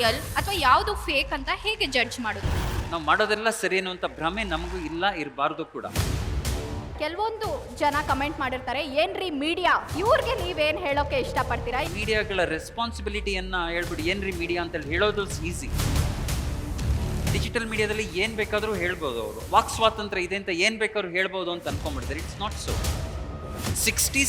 Real ಅಥವಾ ಯಾವುದು fake ಅಂತ ಹೇಗೆ ಜಡ್ಜ್ ಮಾಡೋದು? ನಾವು ಮಾಡೋದೆಲ್ಲ ಸರಿ ಅನ್ನುವಂಥ ಭ್ರಮೆ ನಮಗೂ ಇಲ್ಲ ಇರಬಾರ್ದು ಕೂಡ. ಕೆಲವೊಂದು ಜನ ಕಮೆಂಟ್ ಮಾಡಿರ್ತಾರೆ ಏನ್ರಿ ಮೀಡಿಯಾ ಇವ್ರಿಗೆ ನೀವೇನ್ ಹೇಳೋಕೆ ಇಷ್ಟಪಡ್ತೀರಾ? ಮೀಡಿಯಾಗಳ ರೆಸ್ಪಾನ್ಸಿಬಿಲಿಟಿಯನ್ನು ಹೇಳ್ಬಿಟ್ಟು ಏನ್ರಿ ಮೀಡಿಯಾ ಅಂತ ಹೇಳೋದು ಈಸಿ ಡಿಜಿಟಲ್ ಮೀಡಿಯಾದಲ್ಲಿ ಏನು ಬೇಕಾದರೂ ಹೇಳ್ಬೋದು ಅವರು. ವಾಕ್ ಸ್ವಾತಂತ್ರ್ಯ ಇದೆ ಅಂತ ಏನು ಬೇಕಾದ್ರೂ ಹೇಳ್ಬೋದು ಅಂತ ಅನ್ಕೊಂಡ್ಬಿಡ್ತಾರೆ. It's not so sixty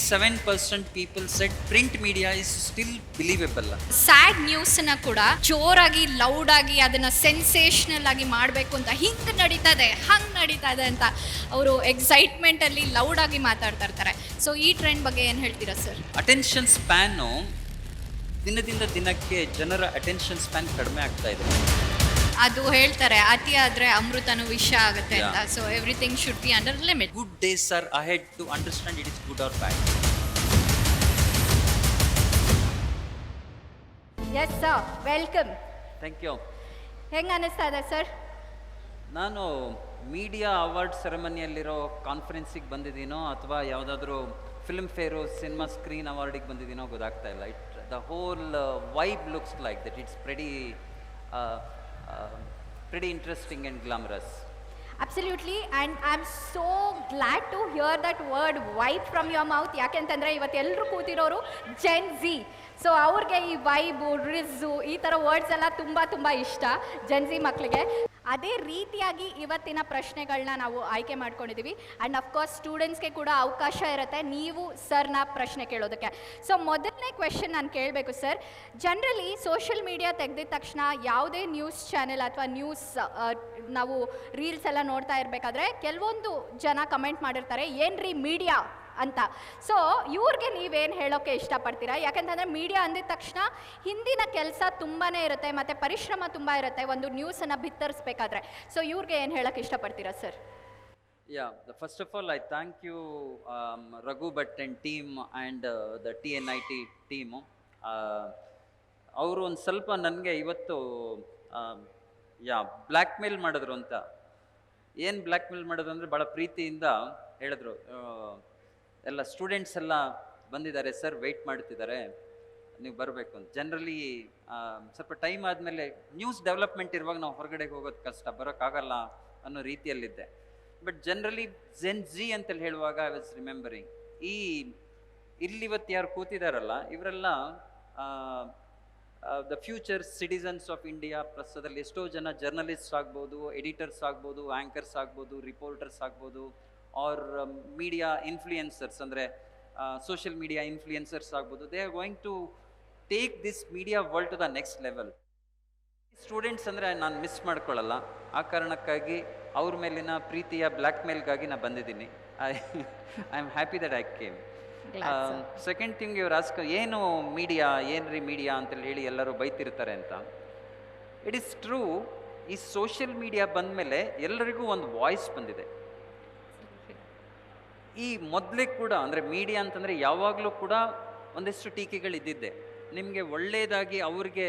percent people said print media is still believable sad ನ್ಯೂಸ್ನ ಕೂಡ ಜೋರಾಗಿ ಲೌಡ್ ಆಗಿ ಅದನ್ನ ಸೆನ್ಸೇಷನಲ್ ಆಗಿ ಮಾಡಬೇಕು ಅಂತ ಹಿಂಗೆ ಇದೆ ಹಂಗ್ ನಡೀತಾ ಇದೆ ಅಂತ ಅವರು ಎಕ್ಸೈಟ್ಮೆಂಟ್ ಅಲ್ಲಿ ಲೌಡ್ ಆಗಿ ಮಾತಾಡ್ತಾ ಇರ್ತಾರೆ. ಸೊ ಈ ಟ್ರೆಂಡ್ ಬಗ್ಗೆ ಏನು ಹೇಳ್ತೀರಾ ಸರ್ ಅಟೆನ್ಷನ್ ಸ್ಪ್ಯಾನು ದಿನದಿಂದ ದಿನಕ್ಕೆ ಜನರ ಅಟೆನ್ಷನ್ ಸ್ಪ್ಯಾನ್ ಕಡಿಮೆ ಆಗ್ತಾ ಇದೆ. ಅದು ಹೇಳ್ತಾರೆ ಅತಿ ಆದ್ರೆ ಅಮೃತನು ವಿಷ ಆಗುತ್ತೆ ಅಂತ. So everything should be under limit good days are hard to understand it is good or bad yes sir welcome thank you ಹೆಂಗೆ ಅನಿಸ್ತಾ ಇದೆ ಸರ್ ನಾನು ಮೀಡಿಯಾ ಅವಾರ್ಡ್ ಸೆರೆಮನಿಯಲ್ಲಿರೋ ಕಾನ್ಫರೆನ್ಸಿಗೆ ಬಂದಿದ್ದೀನೋ ಅಥವಾ ಯಾವುದಾದ್ರೂ ಫಿಲ್ಮ್ ಫೇರು ಸಿನಿಮಾ ಸ್ಕ್ರೀನ್ ಅವಾರ್ಡಿಗೆ ಬಂದಿದ್ದೀನೋ ಗೊತ್ತಾಗ್ತಾ ಇಲ್ಲ. It the whole vibe looks like that it's pretty pretty interesting and glamorous absolutely and I am so glad to hear that word vibe from your mouth ಯಾಕೆಂತಂದರೆ ಇವತ್ತು ಎಲ್ಲರೂ ಕೂತಿರೋರು Zen Zee so ಅವ್ರಿಗೆ ಈ vibe Rijju ಈ ಥರ ವರ್ಡ್ಸ್ ಎಲ್ಲ ತುಂಬ ತುಂಬ ಇಷ್ಟ ಜೆನ್ ಝಿ ಮಕ್ಕಳಿಗೆ ಅದೇ ರೀತಿಯಾಗಿ ಇವತ್ತಿನ ಪ್ರಶ್ನೆಗಳನ್ನ ನಾವು ಆಯ್ಕೆ ಮಾಡ್ಕೊಂಡಿದ್ದೀವಿ ಆ್ಯಂಡ್ ಅಫ್ಕೋರ್ಸ್ ಸ್ಟೂಡೆಂಟ್ಸ್ಗೆ ಕೂಡ ಅವಕಾಶ ಇರುತ್ತೆ. ನೀವು ಸರ್ನ ಪ್ರಶ್ನೆ ಕೇಳೋದಕ್ಕೆ. ಸೊ ಮೊದಲನೇ ಕ್ವೆಶನ್ ನಾನು ಕೇಳಬೇಕು ಸರ್ ಜನರಲಿ ಸೋಷಿಯಲ್ ಮೀಡಿಯಾ ತೆಗೆದಿದ ತಕ್ಷಣ ಯಾವುದೇ ನ್ಯೂಸ್ ಚಾನೆಲ್ ಅಥವಾ ನ್ಯೂಸ್ ನಾವು ರೀಲ್ಸ್ ಎಲ್ಲ ನೋಡ್ತಾ ಇರಬೇಕಾದ್ರೆ, ಕೆಲವೊಂದು ಜನ ಕಮೆಂಟ್ ಮಾಡಿರ್ತಾರೆ, ಏನ್ರಿ ಮೀಡಿಯಾ ಅಂತ. ಸೊ ಇವ್ರಿಗೆ ನೀವೇನು ಹೇಳೋಕ್ಕೆ ಇಷ್ಟಪಡ್ತೀರಾ? ಯಾಕೆಂತಂದರೆ ಮೀಡಿಯಾ ಅಂದಿದ ತಕ್ಷಣ ಹಿಂದಿನ ಕೆಲಸ ತುಂಬಾ ಇರುತ್ತೆ ಮತ್ತು ಪರಿಶ್ರಮ ತುಂಬ ಇರುತ್ತೆ ಒಂದು ನ್ಯೂಸನ್ನು ಬಿತ್ತರಿಸ್ಬೇಕಾದ್ರೆ. ಸೊ ಇವ್ರಿಗೆ ಏನು ಹೇಳೋಕ್ಕೆ ಇಷ್ಟಪಡ್ತೀರಾ sir yeah first of all I thank you Raghu Bhat Raghu team and the T N I T team ಅವರು ಒಂದು ಸ್ವಲ್ಪ ನನಗೆ ಇವತ್ತು ಯಾ ಬ್ಲ್ಯಾಕ್ ಮೇಲ್ ಮಾಡಿದ್ರು ಅಂತ. ಏನು ಬ್ಲ್ಯಾಕ್ ಮೇಲ್ ಮಾಡಿದ್ರು ಅಂದರೆ ಭಾಳ ಪ್ರೀತಿಯಿಂದ ಹೇಳಿದ್ರು. ಆ, ಎಲ್ಲ ಸ್ಟೂಡೆಂಟ್ಸ್ ಎಲ್ಲ ಬಂದಿದ್ದಾರೆ ಸರ್ ವೆಯ್ಟ್ ಮಾಡ್ತಿದ್ದಾರೆ ನೀವು ಬರಬೇಕು ಅಂತ. ಜನರಲಿ ಸ್ವಲ್ಪ ಟೈಮ್ ಆದಮೇಲೆ ನ್ಯೂಸ್ ಡೆವಲಪ್ಮೆಂಟ್ ಇರುವಾಗ ನಾವು ಹೊರಗಡೆ ಹೋಗೋದು ಕಷ್ಟ, ಬರೋಕ್ಕಾಗಲ್ಲ ಅನ್ನೋ ರೀತಿಯಲ್ಲಿದ್ದೆ. ಬಟ್ ಜನರಲಿ ಜೆನ್ ಜಿ ಅಂತೇಳಿ ಹೇಳುವಾಗ ಐ ವಾಸ್ ರಿಮೆಂಬರಿಂಗ್ ಈ ಇಲ್ಲಿ ಇವತ್ತು ಯಾರು ಕೂತಿದಾರಲ್ಲ, ಇವರೆಲ್ಲ the future citizens of India ಪ್ರಸ್ತುತದಲ್ಲಿ ಎಷ್ಟೋ ಜನ ಜರ್ನಲಿಸ್ಟ್ ಆಗ್ಬೋದು ಎಡಿಟರ್ಸ್ ಆಗ್ಬೋದು ಆ್ಯಂಕರ್ಸ್ ಆಗ್ಬೋದು ರಿಪೋರ್ಟರ್ಸ್ ಆಗ್ಬೋದು ಆರ್ ಮೀಡಿಯಾ ಇನ್ಫ್ಲೂಯೆನ್ಸರ್ಸ್ ಅಂದರೆ ಸೋಷಿಯಲ್ ಮೀಡಿಯಾ ಇನ್ಫ್ಲೂಯೆನ್ಸರ್ಸ್ ಆಗ್ಬೋದು. They are going to take this media world to the next level students ಅಂದರೆ ನಾನು ಮಿಸ್ ಮಾಡ್ಕೊಳ್ಳಲ್ಲ ಆ ಕಾರಣಕ್ಕಾಗಿ ಅವ್ರ ಮೇಲಿನ ಪ್ರೀತಿಯ ಬ್ಲ್ಯಾಕ್ ಮೇಲ್ಗಾಗಿ ನಾನು ಬಂದಿದ್ದೀನಿ I I am happy that I came. Second thing ಇವ್ರು ಆಸ್ಕ ಏನು ಮೀಡಿಯಾ ಏನ್ರಿ ಮೀಡಿಯಾ ಅಂತೇಳಿ ಹೇಳಿ ಎಲ್ಲರೂ ಬೈತಿರ್ತಾರೆ ಅಂತ. ಇಟ್ ಈಸ್ ಟ್ರೂ ಈ ಸೋಷಿಯಲ್ ಮೀಡಿಯಾ ಬಂದಮೇಲೆ ಎಲ್ಲರಿಗೂ ಒಂದು ವಾಯ್ಸ್ ಬಂದಿದೆ. ಈ ಮೊದಲಿಗೆ ಕೂಡ ಅಂದರೆ ಮೀಡಿಯಾ ಅಂತಂದರೆ ಯಾವಾಗಲೂ ಕೂಡ ಒಂದಿಷ್ಟು ಟೀಕೆಗಳಿದ್ದಿದ್ದೆ. ನಿಮಗೆ ಒಳ್ಳೆಯದಾಗಿ ಅವ್ರಿಗೆ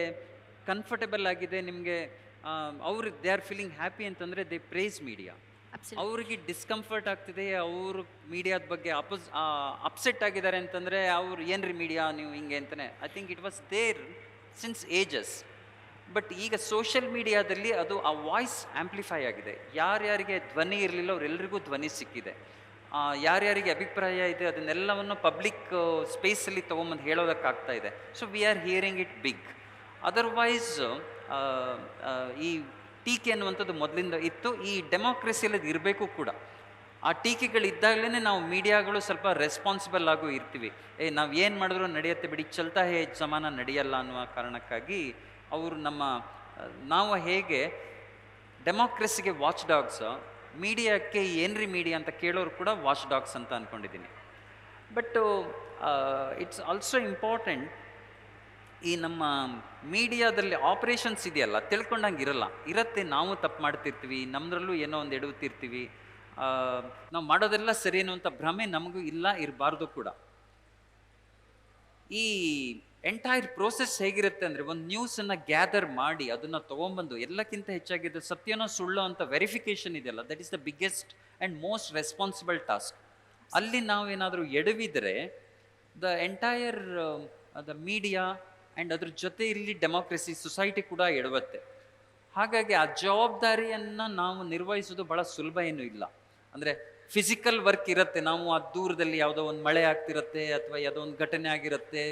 ಕಂಫರ್ಟಬಲ್ ಆಗಿದೆ ನಿಮಗೆ ಅವ್ರು ದೇ ಆರ್ ಫೀಲಿಂಗ್ ಹ್ಯಾಪಿ ಅಂತಂದರೆ ದೇ ಪ್ರೇಸ್ ಮೀಡಿಯಾ ಅವ್ರಿಗೆ ಡಿಸ್ಕಂಫರ್ಟ್ ಆಗ್ತಿದೆ ಅವರು ಮೀಡಿಯಾದ ಬಗ್ಗೆ ಅಪೋಸ್ ಅಪ್ಸೆಟ್ ಆಗಿದ್ದಾರೆ ಅಂತಂದರೆ ಅವ್ರು ಏನ್ರಿ ಮೀಡಿಯಾ ನೀವು ಹಿಂಗೆ ಅಂತಲೇ I think it was there since ages but ಈಗ ಸೋಷಿಯಲ್ ಮೀಡಿಯಾದಲ್ಲಿ ಅದು ಆ ವಾಯ್ಸ್ ಆ್ಯಂಪ್ಲಿಫೈ ಆಗಿದೆ. ಯಾರ್ಯಾರಿಗೆ ಧ್ವನಿ ಇರಲಿಲ್ಲ ಅವರೆಲ್ಲರಿಗೂ ಧ್ವನಿ ಸಿಕ್ಕಿದೆ. ಯಾರ್ಯಾರಿಗೆ ಅಭಿಪ್ರಾಯ ಇದೆ ಅದನ್ನೆಲ್ಲವನ್ನು ಪಬ್ಲಿಕ್ ಸ್ಪೇಸಲ್ಲಿ ತೊಗೊಂಬಂದು ಹೇಳೋದಕ್ಕಾಗ್ತಾ ಇದೆ. So we are hearing it big otherwise ಈ ಟೀಕೆ ಅನ್ನುವಂಥದ್ದು ಮೊದಲಿಂದ ಇತ್ತು. ಈ ಡೆಮೋಕ್ರೆಸಿಯಲ್ಲಿ ಅದು ಇರಬೇಕು ಕೂಡ. ಆ ಟೀಕೆಗಳಿದ್ದಾಗಲೇ ನಾವು ಮೀಡಿಯಾಗಳು ಸ್ವಲ್ಪ ರೆಸ್ಪಾನ್ಸಿಬಲ್ ಆಗು ಇರ್ತೀವಿ. ಏ, ನಾವು ಏನು ಮಾಡಿದ್ರು ನಡೆಯುತ್ತೆ ಬಿಡಿ, ಚಲ್ತಾ ಹೇ ಸಮಾನ ನಡೆಯಲ್ಲ ಅನ್ನುವ ಕಾರಣಕ್ಕಾಗಿ ಅವರು ನಮ್ಮ ನಾವು ಹೇಗೆ ಡೆಮೋಕ್ರೆಸಿಗೆ ವಾಚ್ ಡಾಗ್ಸ್ ಮೀಡಿಯಾಕ್ಕೆ ಏನ್ರಿ ಮೀಡಿಯಾ ಅಂತ ಕೇಳೋರು ಕೂಡ ವಾಚ್ ಡಾಗ್ಸ್ ಅಂತ ಅಂದ್ಕೊಂಡಿದ್ದೀನಿ ಬಟ್ ಇಟ್ಸ್ ಆಲ್ಸೋ ಇಂಪಾರ್ಟೆಂಟ್ ಈ ನಮ್ಮ ಮೀಡಿಯಾದಲ್ಲಿ ಆಪರೇಷನ್ಸ್ ಇದೆಯಲ್ಲ, ತಿಳ್ಕೊಂಡಂಗೆ ಇರಲ್ಲ. ಇರತ್ತೆ, ನಾವು ತಪ್ಪು ಮಾಡ್ತಿರ್ತೀವಿ ನಮ್ಮದ್ರಲ್ಲೂ ಏನೋ ಒಂದು ಎಡುತ್ತಿರ್ತೀವಿ ನಾವು ಮಾಡೋದೆಲ್ಲ ಸರಿ ಅನ್ನುವಂಥ ಭ್ರಮೆ ನಮಗೂ ಇಲ್ಲ, ಇರಬಾರ್ದು ಕೂಡ. ಈ ಎಂಟೈರ್ ಪ್ರೋಸೆಸ್ ಹೇಗಿರುತ್ತೆ ಅಂದರೆ ಒಂದು ನ್ಯೂಸನ್ನು ಗ್ಯಾದರ್ ಮಾಡಿ ಅದನ್ನು ತೊಗೊಂಬಂದು ಎಲ್ಲಕ್ಕಿಂತ ಹೆಚ್ಚಾಗಿದ್ದು ಸತ್ಯನೋ ಸುಳ್ಳು ಅಂತ ವೆರಿಫಿಕೇಶನ್ ಇದೆಯಲ್ಲ that is the biggest and most responsible task ಅಲ್ಲಿ ನಾವೇನಾದರೂ ಎಡವಿದರೆ the entire the media and ಅದ್ರ ಜೊತೆ ಇಲ್ಲಿ ಡೆಮೋಕ್ರಸಿ ಸೊಸೈಟಿ ಕೂಡ ಎಡವತ್ತೆ. ಹಾಗಾಗಿ ಆ ಜವಾಬ್ದಾರಿಯನ್ನು ನಾವು ನಿರ್ವಹಿಸೋದು ಬಹಳ ಸುಲಭ ಏನೂ ಇಲ್ಲ. ಅಂದರೆ ಫಿಸಿಕಲ್ ವರ್ಕ್ ಇರುತ್ತೆ, ನಾವು ಆ ದೂರದಲ್ಲಿ ಯಾವುದೋ ಒಂದು ಮಳೆ ಆಗ್ತಿರುತ್ತೆ ಅಥವಾ ಯಾವುದೋ ಒಂದು ಘಟನೆ ಆಗಿರುತ್ತೆ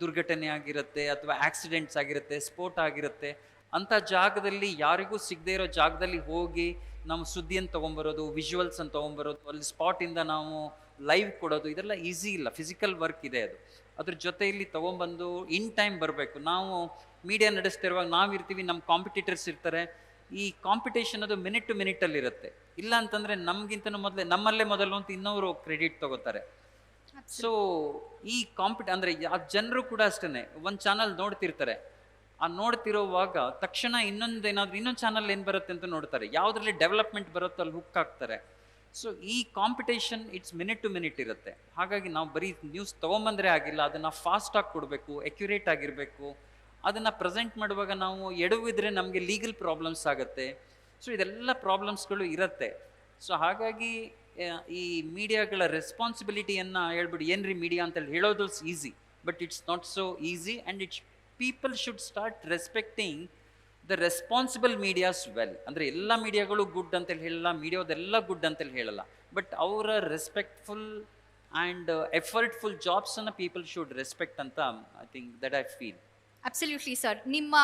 ದುರ್ಘಟನೆ ಆಗಿರುತ್ತೆ ಅಥವಾ ಆಕ್ಸಿಡೆಂಟ್ಸ್ ಆಗಿರುತ್ತೆ ಸ್ಫೋಟ ಆಗಿರುತ್ತೆ, ಅಂಥ ಜಾಗದಲ್ಲಿ ಯಾರಿಗೂ ಸಿಗದೇ ಇರೋ ಜಾಗದಲ್ಲಿ ಹೋಗಿ ನಾವು ಸುದ್ದಿಯನ್ನು ತೊಗೊಂಬರೋದು ವಿಜುವಲ್ಸನ್ನು ತೊಗೊಂಬರೋದು, ಅಲ್ಲಿ ಸ್ಪಾಟಿಂದ ನಾವು ಲೈವ್ ಕೊಡೋದು, ಇದೆಲ್ಲ ಈಸಿ ಇಲ್ಲ ಫಿಸಿಕಲ್ ವರ್ಕ್ ಇದೆ ಅದು. ಅದ್ರ ಜೊತೆಯಲ್ಲಿ ತೊಗೊಂಬಂದು ಇನ್ ಟೈಮ್ ಬರಬೇಕು. ನಾವು ಮೀಡಿಯಾ ನಡೆಸ್ತಿರುವಾಗ ನಾವು ಇರ್ತೀವಿ ನಮ್ಮ ಕಾಂಪಿಟೇಟರ್ಸ್ ಇರ್ತಾರೆ. ಈ ಕಾಂಪಿಟೇಷನ್ ಅದು ಮಿನಿಟ್ ಟು ಮಿನಿಟಲ್ಲಿ ಇರುತ್ತೆ ಇಲ್ಲ ಅಂತಂದರೆ ನಮಗಿಂತ ಮೊದಲೇ, ನಮ್ಮಲ್ಲೇ ಮೊದಲು ಅಂತ ಇನ್ನೊರು ಕ್ರೆಡಿಟ್ ತಗೋತಾರೆ. ಸೊ ಈ ಕಾಂಪಿಟ್ ಅಂದರೆ ಆ ಜನರು ಕೂಡ ಅಷ್ಟೇ ಒಂದು ಚಾನಲ್ ನೋಡ್ತಿರ್ತಾರೆ. ಆ ನೋಡ್ತಿರೋವಾಗ ತಕ್ಷಣ ಇನ್ನೊಂದು ಏನಾದರೂ, ಇನ್ನೊಂದು ಚಾನಲ್ ಏನು ಬರುತ್ತೆ ಅಂತ ನೋಡ್ತಾರೆ. ಯಾವುದ್ರಲ್ಲಿ ಡೆವಲಪ್ಮೆಂಟ್ ಬರುತ್ತೋ ಅಲ್ಲಿ ಹುಕ್ ಆಗ್ತಾರೆ ಸೊ ಈ competition it's minute to minute ಇರುತ್ತೆ. ಹಾಗಾಗಿ ನಾವು ಬರೀ ನ್ಯೂಸ್ ತೊಗೊಂಬಂದರೆ ಆಗಿಲ್ಲ. ಅದನ್ನು ಫಾಸ್ಟಾಗಿ ಕೊಡಬೇಕು ಎಕ್ಯುರೇಟ್ ಆಗಿರಬೇಕು. ಅದನ್ನು ಪ್ರೆಸೆಂಟ್ ಮಾಡುವಾಗ ನಾವು ಎಡವಿದ್ರೆ ನಮಗೆ ಲೀಗಲ್ ಪ್ರಾಬ್ಲಮ್ಸ್ ಆಗುತ್ತೆ. ಸೊ ಇದೆಲ್ಲ ಪ್ರಾಬ್ಲಮ್ಸ್ಗಳು ಇರುತ್ತೆ. ಸೊ ಹಾಗಾಗಿ ಈ ಮೀಡಿಯಾಗಳ ರೆಸ್ಪಾನ್ಸಿಬಿಲಿಟಿಯನ್ನು ಹೇಳ್ಬಿಡಿ. ಏನ್ರಿ ಮೀಡಿಯಾ ಅಂತೇಳಿ? ಹೇಳೋದು easy but it's not so easy and it's people should start respecting the responsible medias well ಅಂದರೆ ಎಲ್ಲ ಮೀಡಿಯಾಗಳು ಗುಡ್ ಅಂತೇಳಿ ಹೇಳಲ್ಲ, ಮೀಡಿಯಾದೆಲ್ಲ ಗುಡ್ ಅಂತೇಳಿ ಹೇಳಲ್ಲ. ಬಟ್ ಅವರ ರೆಸ್ಪೆಕ್ಟ್ಫುಲ್ ಆ್ಯಂಡ್ ಎಫರ್ಟ್ಫುಲ್ ಜಾಬ್ಸನ್ನು ಪೀಪಲ್ ಶುಡ್ ರೆಸ್ಪೆಕ್ಟ್ ಅಂತ I think that I feel absolutely sir ನಿಮ್ಮ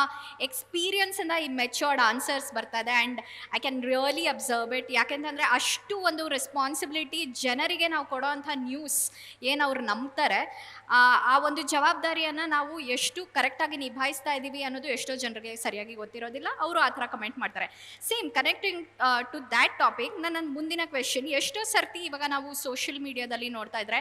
ಎಕ್ಸ್ಪೀರಿಯನ್ಸಿಂದ ಈ ಮೆಚೋರ್ಡ್ ಆನ್ಸರ್ಸ್ ಬರ್ತಾ ಇದೆ and I can really observe it ಯಾಕೆಂತಂದರೆ ಅಷ್ಟು ಒಂದು ರೆಸ್ಪಾನ್ಸಿಬಿಲಿಟಿ ಜನರಿಗೆ ನಾವು ಕೊಡೋವಂಥ ನ್ಯೂಸ್ ಏನು ಅವ್ರು ನಂಬ್ತಾರೆ, ಆ ಒಂದು ಜವಾಬ್ದಾರಿಯನ್ನು ನಾವು ಎಷ್ಟು ಕರೆಕ್ಟಾಗಿ ನಿಭಾಯಿಸ್ತಾ ಇದ್ದೀವಿ ಅನ್ನೋದು ಎಷ್ಟೋ ಜನರಿಗೆ ಸರಿಯಾಗಿ ಗೊತ್ತಿರೋದಿಲ್ಲ. ಅವರು ಆ ಥರ ಕಮೆಂಟ್ ಮಾಡ್ತಾರೆ. Same connecting to that topic ನನ್ನ ಮುಂದಿನ ಕ್ವೆಶನ್ ಎಷ್ಟೋ ಸರ್ತಿ ಇವಾಗ ನಾವು ಸೋಷಿಯಲ್ ಮೀಡಿಯಾದಲ್ಲಿ ನೋಡ್ತಾ ಇದ್ರೆ